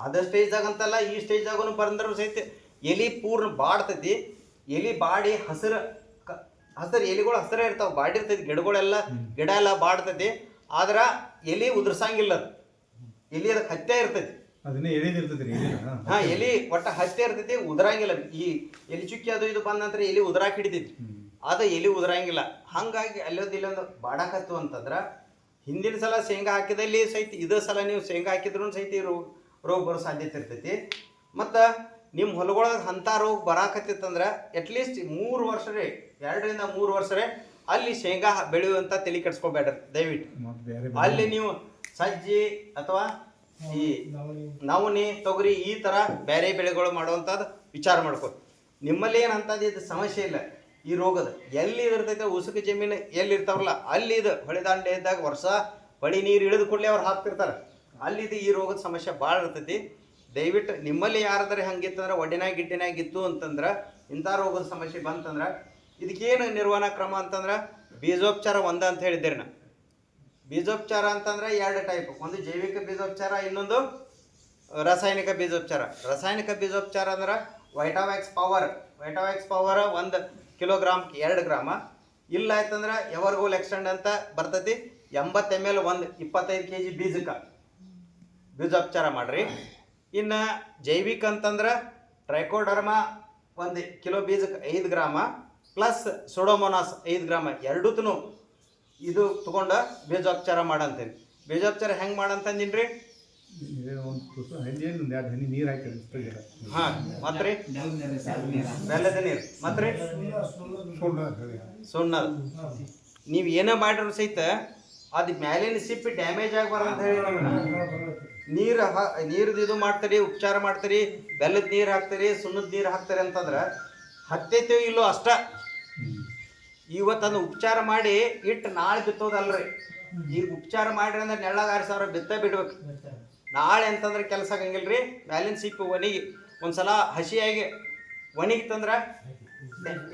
ಅದ ಸ್ಟೇಜ್ದಾಗ ಅಂತಲ್ಲ ಈ ಸ್ಟೇಜ್ದಾಗೂ ಬಂದ್ರು ಸಹಿತ ಎಲಿ ಪೂರ್ಣ ಬಾಡ್ತೈತಿ. ಎಲಿ ಬಾಡಿ ಹಸಿರು ಕ ಹಸಿರು ಎಲಿಗಳು ಹಸಿರೇ ಇರ್ತಾವೆ ಬಾಡಿರ್ತೈತಿ. ಗಿಡಗಳೆಲ್ಲ ಗಿಡ ಎಲ್ಲ ಬಾಡ್ತೈತಿ. ಆದ್ರ ಎಲಿ ಉದುರ್ಸಂಗಿಲ್ಲ ಎಲಿ ಅದಕ್ಕೆ ಹತ್ತೇ ಇರ್ತೈತಿ. ಅದನ್ನೇ ಎಳಿದಿರ್ತದ್ರಿ ಎಲಿನ. ಹಾ ಎಲಿ ಒಟ್ಟ ಹತ್ತೆ ಇರ್ತೈತಿ ಉದುರಂಗಿಲ್ಲ. ಈ ಎಲಿ ಚುಕ್ಕಿ ಅದು ಇದು ಬಂದ ನಂತರ ಎಲಿ ಉದುರಾಕ್ ಹಿಡಿತೈತಿ. ಅದ ಎಲಿ ಉದುರಂಗಿಲ್ಲ. ಹಂಗಾಗಿ ಅಲ್ಲೊಂದು ಇಲ್ಲೊಂದು ಬಾಡಕತ್ತು ಅಂತಂದ್ರ ಹಿಂದಿನ ಸಲ ಶೇಂಗಾ ಹಾಕಿದಲ್ಲಿ ಸಹಿತ ಇದೇ ಸಲ ನೀವು ಶೇಂಗಾ ಹಾಕಿದ್ರು ಸಹಿತ ಈ ರೋಗ ರೋಗ ಬರೋ ಸಾಧ್ಯತೆ ಇರ್ತೈತಿ. ಮತ್ತು ನಿಮ್ಮ ಹೊಲಗೊಳಗೆ ಅಂಥ ರೋಗ ಬರಾಕತ್ತಿತ್ತಂದ್ರೆ ಅಟ್ಲೀಸ್ಟ್ ಮೂರು ವರ್ಷ ರೀ ಎರಡರಿಂದ ಮೂರು ವರ್ಷ ರೀ ಅಲ್ಲಿ ಶೇಂಗಾ ಬೆಳೆಯುವಂಥ ತಲೆ ಕೆಡ್ಸ್ಕೊಬೇಡ್ರಿ ದಯವಿಟ್ಟು. ಅಲ್ಲಿ ನೀವು ಸಜ್ಜಿ ಅಥವಾ ಈ ನವಣಿ ತೊಗರಿ ಈ ಥರ ಬೇರೆ ಬೆಳೆಗಳು ಮಾಡುವಂಥದ್ದು ವಿಚಾರ ಮಾಡ್ಕೊ ನಿಮ್ಮಲ್ಲಿ ಏನು ಅಂಥದ್ದು ಇದು ಸಮಸ್ಯೆ ಇಲ್ಲ. ಈ ರೋಗದ ಎಲ್ಲಿ ಇರ್ತೈತೆ ಉಸುಕು ಜಮೀನು ಎಲ್ಲಿ ಇರ್ತಾವಲ್ಲ ಅಲ್ಲಿ ಇದು ಹೊಳೆದಾಂಡೆ ಇದ್ದಾಗ ವರ್ಷ ಹೊಳಿ ನೀರು ಇಳಿದು ಕೂಡಲೇ ಅವ್ರು ಹಾಕ್ತಿರ್ತಾರೆ. ಅಲ್ಲಿದು ಈ ರೋಗದ ಸಮಸ್ಯೆ ಭಾಳ ಇರ್ತೈತಿ. ದಯವಿಟ್ಟು ನಿಮ್ಮಲ್ಲಿ ಯಾರಾದ್ರೆ ಹಂಗಿತ್ತಂದ್ರೆ ಒಡ್ಡಿನಾಗ ಗಿಡ್ಡಿನಾಗ ಇತ್ತು ಅಂತಂದ್ರೆ ಇಂಥ ರೋಗದ ಸಮಸ್ಯೆ ಬಂತಂದ್ರೆ ಇದಕ್ಕೇನು ನಿರ್ವಹಣಾ ಕ್ರಮ ಅಂತಂದ್ರೆ ಬೀಜೋಪಚಾರ ಒಂದ ಅಂತ ಹೇಳಿದ್ದೇನೆ ನಾ. ಬೀಜೋಪಚಾರ ಅಂತಂದ್ರೆ ಎರಡು ಟೈಪ್ ಒಂದು ಜೈವಿಕ ಬೀಜೋಪಚಾರ, ಇನ್ನೊಂದು ರಾಸಾಯನಿಕ ಬೀಜೋಪಚಾರ. ರಾಸಾಯನಿಕ ಬೀಜೋಪಚಾರ ಅಂದ್ರೆ ವೈಟಾವ್ಯಾಕ್ಸ್ ಪವರ್ ವೈಟಾವ್ಯಾಕ್ಸ್ ಪವರ್ ಒಂದು ಕಿಲೋಗ್ರಾಮ್ ಎರಡು ಗ್ರಾಮ. ಇಲ್ಲ ಆಯ್ತಂದ್ರೆ ಎವರ್ಗೋಲ್ ಎಕ್ಸ್ಟೆಂಡ್ ಅಂತ ಬರ್ತೈತಿ. ಎಂಬತ್ತು ಎಂ ಎಲ್ ಒಂದು ಇಪ್ಪತ್ತೈದು ಕೆ ಜಿ ಬೀಜಕ್ಕೆ ಬೀಜೋಪಚಾರ ಮಾಡಿರಿ. ಇನ್ನು ಜೈವಿಕ ಅಂತಂದ್ರೆ ಟ್ರೈಕೋಡರ್ಮ ಒಂದು ಕಿಲೋ ಬೀಜಕ್ಕೆ ಐದು ಗ್ರಾಮ ಪ್ಲಸ್ ಸೋಡೋಮೋನಾಸ್ ಐದು ಗ್ರಾಮ ಎರಡೂ ಇದು ತಗೊಂಡ ಬೇಜೋಪಚಾರ ಮಾಡಂತೀನಿ. ಬೇಜೋಪಚಾರ ಹೆಂಗೆ ಮಾಡಂತಂದಿನ್ರಿ? ಏನ ಏನು ನೀರು ಹಾಕಿ ಇಳಿಸ್ತಾಯಿಲ್ಲ ಹಾಂ ಮತ್ತೆ ರೀ ಬೆಲ್ಲದ ನೀರು. ಮತ್ತೆ ರೀ ಸುಣ್ಣದ. ನೀವು ಏನೇ ಮಾಡಿದ್ರು ಸಹಿತ ಅದು ಮ್ಯಾಲಿನ ಸಿಪ್ಪಿ ಡ್ಯಾಮೇಜ್ ಆಗಬಾರ್ದು ಅಂತ ಹೇಳಿ ನೀರು ಹಾ ನೀರ್ದು ಇದು ಮಾಡ್ತೀರಿ ಉಪಚಾರ ಮಾಡ್ತೀರಿ ಬೆಲ್ಲದ ನೀರು ಹಾಕ್ತೀರಿ ಸುಣ್ಣದ ನೀರು ಹಾಕ್ತೀರಿ ಅಂತಂದ್ರೆ ಹತ್ತೈತೋ ಇಲ್ಲೋ ಅಷ್ಟ. ಇವತ್ತನ್ನು ಉಪಚಾರ ಮಾಡಿ ಇಟ್ಟು ನಾಳೆ ಬಿತ್ತೋದಲ್ರಿ. ಈಗ ಉಪಚಾರ ಮಾಡ್ರಿ ಅಂದ್ರೆ ನೆಳ್ಳಾಗ ಆರು ಸಾವಿರ ಬಿತ್ತ ಬಿಡ್ಬೇಕು. ನಾಳೆ ಅಂತಂದ್ರೆ ಕೆಲಸ ಆಗಂಗಿಲ್ರಿ ಬ್ಯಾಲೆನ್ಸ್ ಸಿಪ್ಪು ಒಣಗಿ ಒಂದ್ಸಲ ಹಸಿಯಾಗಿ ಒಣಗಿತ್ತಂದ್ರೆ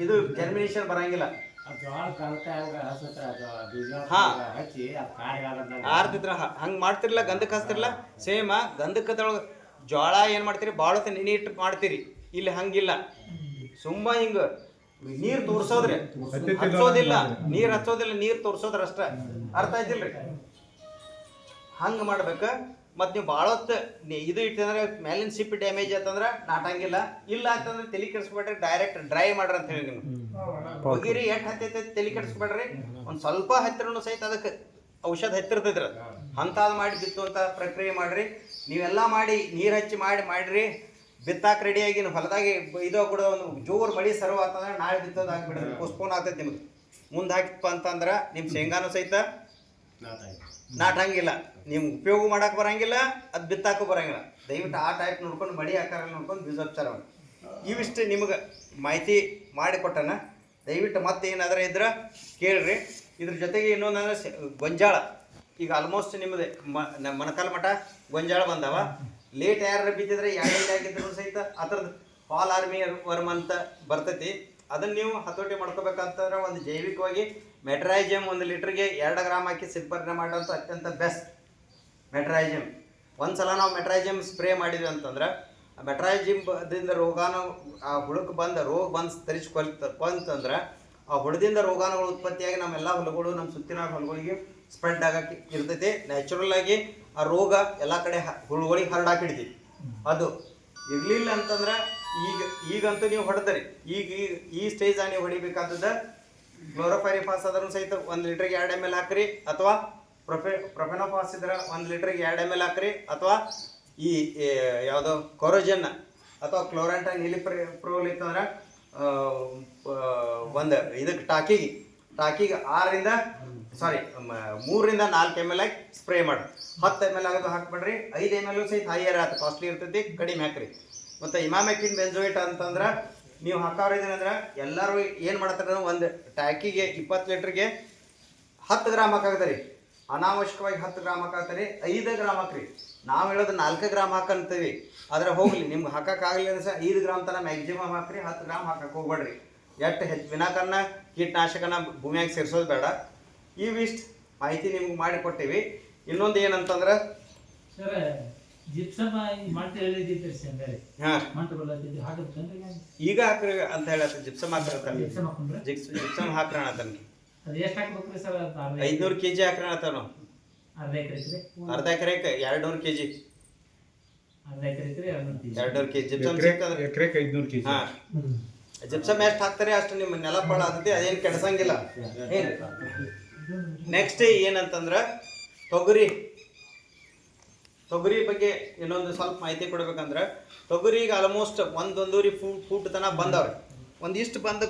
ಇದು ಜರ್ಮಿನೇಷನ್ ಬರಂಗಿಲ್ಲ. ಆರ್ತಿದ್ರ ಹಂಗೆ ಮಾಡ್ತಿರ್ಲ ಗಂಧಕ್ಕೆ ಹಚ್ತಿರ್ಲ ಸೇಮ ಗಂಧಕದೊಳಗೆ ಜೋಳ ಏನು ಮಾಡ್ತೀರಿ ಭಾಳ ನೆನೆ ಇಟ್ಟು ಮಾಡ್ತೀರಿ. ಇಲ್ಲಿ ಹಂಗಿಲ್ಲ. ಸುಮ್ಮ ಹಿಂಗೆ ನೀರು ತೋರ್ಸೋದ್ರಿ. ಹಚ್ಚೋದಿಲ್ಲ. ನೀರು ಹಚ್ಚೋದಿಲ್ಲ ನೀರು ತೋರ್ಸೋದ್ರ ಅಷ್ಟ. ಅರ್ಥ ಆಯ್ತಿಲ್ರಿ? ಹಂಗ ಮಾಡ್ಬೇಕ. ಮತ್ ನೀವು ಭಾಳ ಹೊತ್ತು ಇದು ಇಟ್ಟಂದ್ರೆ ಮ್ಯಾಲಿನ ಸಿಪ್ಪಿ ಡ್ಯಾಮೇಜ್ ಆಯ್ತಂದ್ರೆ ನಾಟಂಗಿಲ್ಲ. ಇಲ್ಲ ಅಂತಂದ್ರೆ ತಲೆ ಕೆಡಿಸ್ಬೇಡ್ರಿ ಡೈರೆಕ್ಟ್ ಡ್ರೈ ಮಾಡ್ರಿ ಅಂತ ಹೇಳಿ ನೀವು ಹೋಗಿರಿ ಎಷ್ಟು ಹತ್ತೈತೆ ತಲೆ ಕೆಡಿಸ್ಬೇಡ್ರಿ. ಒಂದು ಸ್ವಲ್ಪ ಹತ್ತಿರನು ಸಹಿತ ಅದಕ್ಕೆ ಔಷಧ ಹತ್ತಿರ್ತೈತ್ರ ಅಂಥದ್ದು ಮಾಡಿ ಬಿತ್ತುವಂಥ ಪ್ರಕ್ರಿಯೆ ಮಾಡ್ರಿ. ನೀವೆಲ್ಲ ಮಾಡಿ ನೀರು ಹಚ್ಚಿ ಮಾಡಿ ಮಾಡ್ರಿ. ಬಿತ್ತಾಕ ರೆಡಿಯಾಗಿ ಹೊಲದಾಗೆ ಇದು ಕೂಡ ಒಂದು ಜೋರು ಮಳಿ ಸರ್ವ್ ಆತಂದ್ರೆ ನಾಳೆ ಬಿತ್ತೋದು ಆಗ್ಬಿಡ್ರಿ ಪೋಸ್ಟ್ಪೋನ್ ಆಗ್ತೈತಿ ನಿಮ್ಗೆ. ಮುಂದೆ ಹಾಕಿಪ್ಪ ಅಂತಂದ್ರೆ ನಿಮ್ಮ ಶೇಂಗಾನು ಸಹಿತ ನಾಟಂಗಿಲ್ಲ. ನಿಮ್ಗೆ ಉಪಯೋಗ ಮಾಡಕ್ಕೆ ಬರಂಗಿಲ್ಲ ಅದು ಬಿತ್ತಾಕು ಬರಂಗಿಲ್ಲ. ದಯವಿಟ್ಟು ಆ ಟೈಪ್ ನೋಡ್ಕೊಂಡು ಮಡಿ ಆಕಾರ ನೋಡ್ಕೊಂಡು ಬೀಜೋಪಚಾರ ಹಚ್ಚಾರ ಇವಿಷ್ಟು ನಿಮ್ಗೆ ಮಾಹಿತಿ ಮಾಡಿಕೊಟ್ಟನ ದಯವಿಟ್ಟು ಮತ್ತೆ ಏನಾದರೂ ಇದ್ರೆ ಕೇಳ್ರಿ. ಇದ್ರ ಜೊತೆಗೆ ಇನ್ನೊಂದಂದ್ರೆ ಗೊಂಜಾಳ. ಈಗ ಆಲ್ಮೋಸ್ಟ್ ನಿಮ್ಮದೇ ಮ ಮೊಣಕಾಲು ಮಠ ಗೊಂಜಾಳ ಬಂದವ. ಲೇಟ್ ಯಾರು ಬಿದ್ದಿದ್ರೆ ಎರಡು ಆಗಿದ್ರು ಸಹಿತ ಅದ್ರದ್ದು ಫಾಲ್ ಆರ್ಮಿ ವರ್ಮ್ ಅಂತ ಬರ್ತೈತಿ. ಅದನ್ನು ನೀವು ಹತೋಟಿ ಮಾಡ್ಕೋಬೇಕಂತಂದ್ರೆ ಒಂದು ಜೈವಿಕವಾಗಿ ಮೆಟ್ರಾಯಿಜಮ್ ಒಂದು ಲೀಟ್ರಿಗೆ ಎರಡು ಗ್ರಾಮ್ ಹಾಕಿ ಸಿಂಪರಣೆ ಮಾಡೋಂಥ ಅತ್ಯಂತ ಬೆಸ್ಟ್ ಮೆಟ್ರಾಯಿಜಮ್ ಒಂದು ಸಲ ನಾವು ಮೆಟ್ರಾಯಿಜಮ್ ಸ್ಪ್ರೇ ಮಾಡಿದ್ವಿ ಅಂತಂದ್ರೆ, ಆ ಮೆಟ್ರೈಜಿಯಮ್ ದಿಂದ ರೋಗಾಣು, ಆ ಹುಳಕ್ಕೆ ಬಂದ ರೋಗ ಬಂದು ತರಿಸ್ಕೊಳ್ತ ಕೊಂತಂದ್ರೆ ಆ ಹುಳದಿಂದ ರೋಗಾಣುಗಳು ಉತ್ಪತ್ತಿಯಾಗಿ ನಮ್ಮೆಲ್ಲ ಹೊಲಗಳು ನಮ್ಮ ಸುತ್ತಿನ ಹೊಲಗಳಿಗೆ ಸ್ಪ್ರೆಡ್ ಆಗಕ್ಕೆ ಇರ್ತೈತಿ. ನ್ಯಾಚುರಲ್ ಆಗಿ ಆ ರೋಗ ಎಲ್ಲ ಕಡೆ ಹುಳುಗಳಿಗೆ ಹರಡಾಕಿಡ್ತಿ. ಅದು ಇರಲಿಲ್ಲ ಅಂತಂದ್ರೆ ಈಗ, ಈಗಂತೂ ನೀವು ಹೊಡೆದ್ರಿ. ಈಗ ಈಗ ಈ ಸ್ಟೇಜ್ ನೀವು ಹೊಡಿಬೇಕಾದದ್ದು ಕ್ಲೋರೋಫೈರಿಫಾಸ್ ಆದ್ರೂ ಸಹಿತ ಒಂದು ಲೀಟ್ರಿಗೆ ಎರಡು ಎಂ ಎಲ್ ಹಾಕ್ರಿ ಅಥವಾ ಪ್ರೊಫೆ, ಪ್ರೊಫೆನೋಫಾಸ್ ಇದ್ರೆ ಒಂದು ಲೀಟ್ರಿಗೆ ಎರಡು ಎಂ ಎಲ್ ಹಾಕ್ರಿ ಅಥವಾ ಈ ಯಾವುದೋ ಕೊರೋಜನ್ ಅಥವಾ ಕ್ಲೋರಂಟ ನೀಲಿ ಪ್ರೋಲ್ ಇತ್ತಂದ್ರೆ ಒಂದು ಇದಕ್ಕೆ ಟಾಕಿಗೆ ಟಾಕಿಗೆ ಆರರಿಂದ ಸಾರಿ ಮೂರರಿಂದ ನಾಲ್ಕು ಎಂ ಎಲ್ ಆಗಿ ಸ್ಪ್ರೇ ಮಾಡಿ. ಹತ್ತು ಎಂ ಎಲ್ ಆಗೋದು ಹಾಕ್ಬೇಡ್ರಿ. ಐದು ಎಂ ಎಲ್ ಸಹಿತ ಹೈಯರ್ ಆಯ್ತು ಕಾಸ್ಟ್ಲಿ ಇರ್ತೈತಿ, ಕಡಿಮೆ ಹಾಕ್ರಿ. ಮತ್ತು ಇಮಾಮೆಕ್ಟಿನ್ ಬೆಂಜೋಯಿಟ್ ಅಂತಂದ್ರೆ ನೀವು ಹಾಕೋರು ಎಲ್ಲರೂ ಏನು ಮಾಡ್ತಾರೆ ಒಂದು ಟ್ಯಾಕಿಗೆ ಇಪ್ಪತ್ತು ಲೀಟ್ರಿಗೆ ಹತ್ತು ಗ್ರಾಮ್ ಹಾಕಾಗ್ತರಿ ಅನಾವಶ್ಯಕವಾಗಿ ಹತ್ತು ಗ್ರಾಮ್ ಹಾಕಾಗ್ತರಿ ಐದು ಗ್ರಾಮ್ ಹಾಕ್ರಿ. ನಾವು ಹೇಳೋದು ನಾಲ್ಕು ಗ್ರಾಮ್ ಹಾಕಂತೀವಿ ಆದರೆ ಹೋಗಲಿ, ನಿಮ್ಗೆ ಹಾಕಕ್ಕಾಗಲಿಲ್ಲ ಸಹ ಐದು ಗ್ರಾಮ್ ತನಕ ಮ್ಯಾಕ್ಸಿಮಮ್ ಹಾಕ್ರಿ, ಹತ್ತು ಗ್ರಾಮ್ ಹಾಕಕ್ಕೆ ಹೋಗ್ಬೇಡ್ರಿ. ಎಷ್ಟು ಹೆಚ್ಚು ವಿನಾಕಾರಣ ಕೀಟನಾಶಕನ ಭೂಮಿಯಾಗಿ ಸೇರಿಸೋದು ಬೇಡ. ಇವಿಷ್ಟು ಮಾಹಿತಿ ನಿಮ್ಗೆ ಮಾಡಿಕೊಟ್ಟಿವಿ ಇನ್ನೊಂದು ಏನಂತಂದ್ರೆ? ಸರ್ ಜಿಪ್ಸಮ್ ಹೇಳಿದ್ರಿ ಸರ್ ಬೇರೆ ಹಾಂ. ಮಂಟ ಬರ್ತೈತಿ ಹಾಕಬೇಕಂದ್ರೆ ಈಗ ಹಾಕ್ರಿ ಅಂತ ಹೇಳತ್ತೆ ಜಿಪ್ಸಮ್ ಹಾಕ್ರತಾನ ಜಿಪ್ಸಮ್ ಹಾಕೊಂಡ್ರೆ ಜಿಪ್ಸ್ ಜಿಪ್ಸಮ್ ಹಾಕ್ರಣ ಅದು ಎಷ್ಟು ಹಾಕ್ಬೇಕ್ರಿ ಸರ್ ಅದು ಅರ್ಧ ಐದ್ನೂರು ಕೆ ಜಿ ಹಾಕ್ರಣ ನಾವು ಅರ್ಧ ಎಕರೆ ಅರ್ಧ ಎಕರೆಗೆ ಎರಡು ನೂರು ಕೆ ಜಿ ಅರ್ಧ ಎಕರೆ ಐತ್ರಿ ಎರಡು ನೂರು ಎರಡು ಕೆ ಜಿ ಜಿಪ್ಸಮ್ ಎಕರೆ ಸಿಗ್ತದೆ ಎಕರೆಗೆ ಐದ್ನೂರು ಕೆ ಜಿ ಹಾಂ. ಜಿಪ್ಸಮ್ ಎಷ್ಟು ಹಾಕ್ತಾರೆ ಅಷ್ಟು ನಿಮ್ಮ ನೆಲ ಪಳ ಆಗ್ತೈತಿ ಅದೇನು ಕೆಡ್ಸಂಗಿಲ್ಲ. ಏನು? ನೆಕ್ಸ್ಟ್ ಏನಂತಂದ್ರೆ, ತೊಗರಿ. ತೊಗರಿ ಬಗ್ಗೆ ಇನ್ನೊಂದು ಸ್ವಲ್ಪ ಮಾಹಿತಿ ಕೊಡ್ಬೇಕಂದ್ರೆ, ತೊಗರಿಗೆ ಆಲ್ಮೋಸ್ಟ್ ಒಂದೊಂದೂರಿ ಫೂಟ್ ಫೂಟ್ ತನಕ ಬಂದವ್ರೆ. ಒಂದಿಷ್ಟು ಬಂದ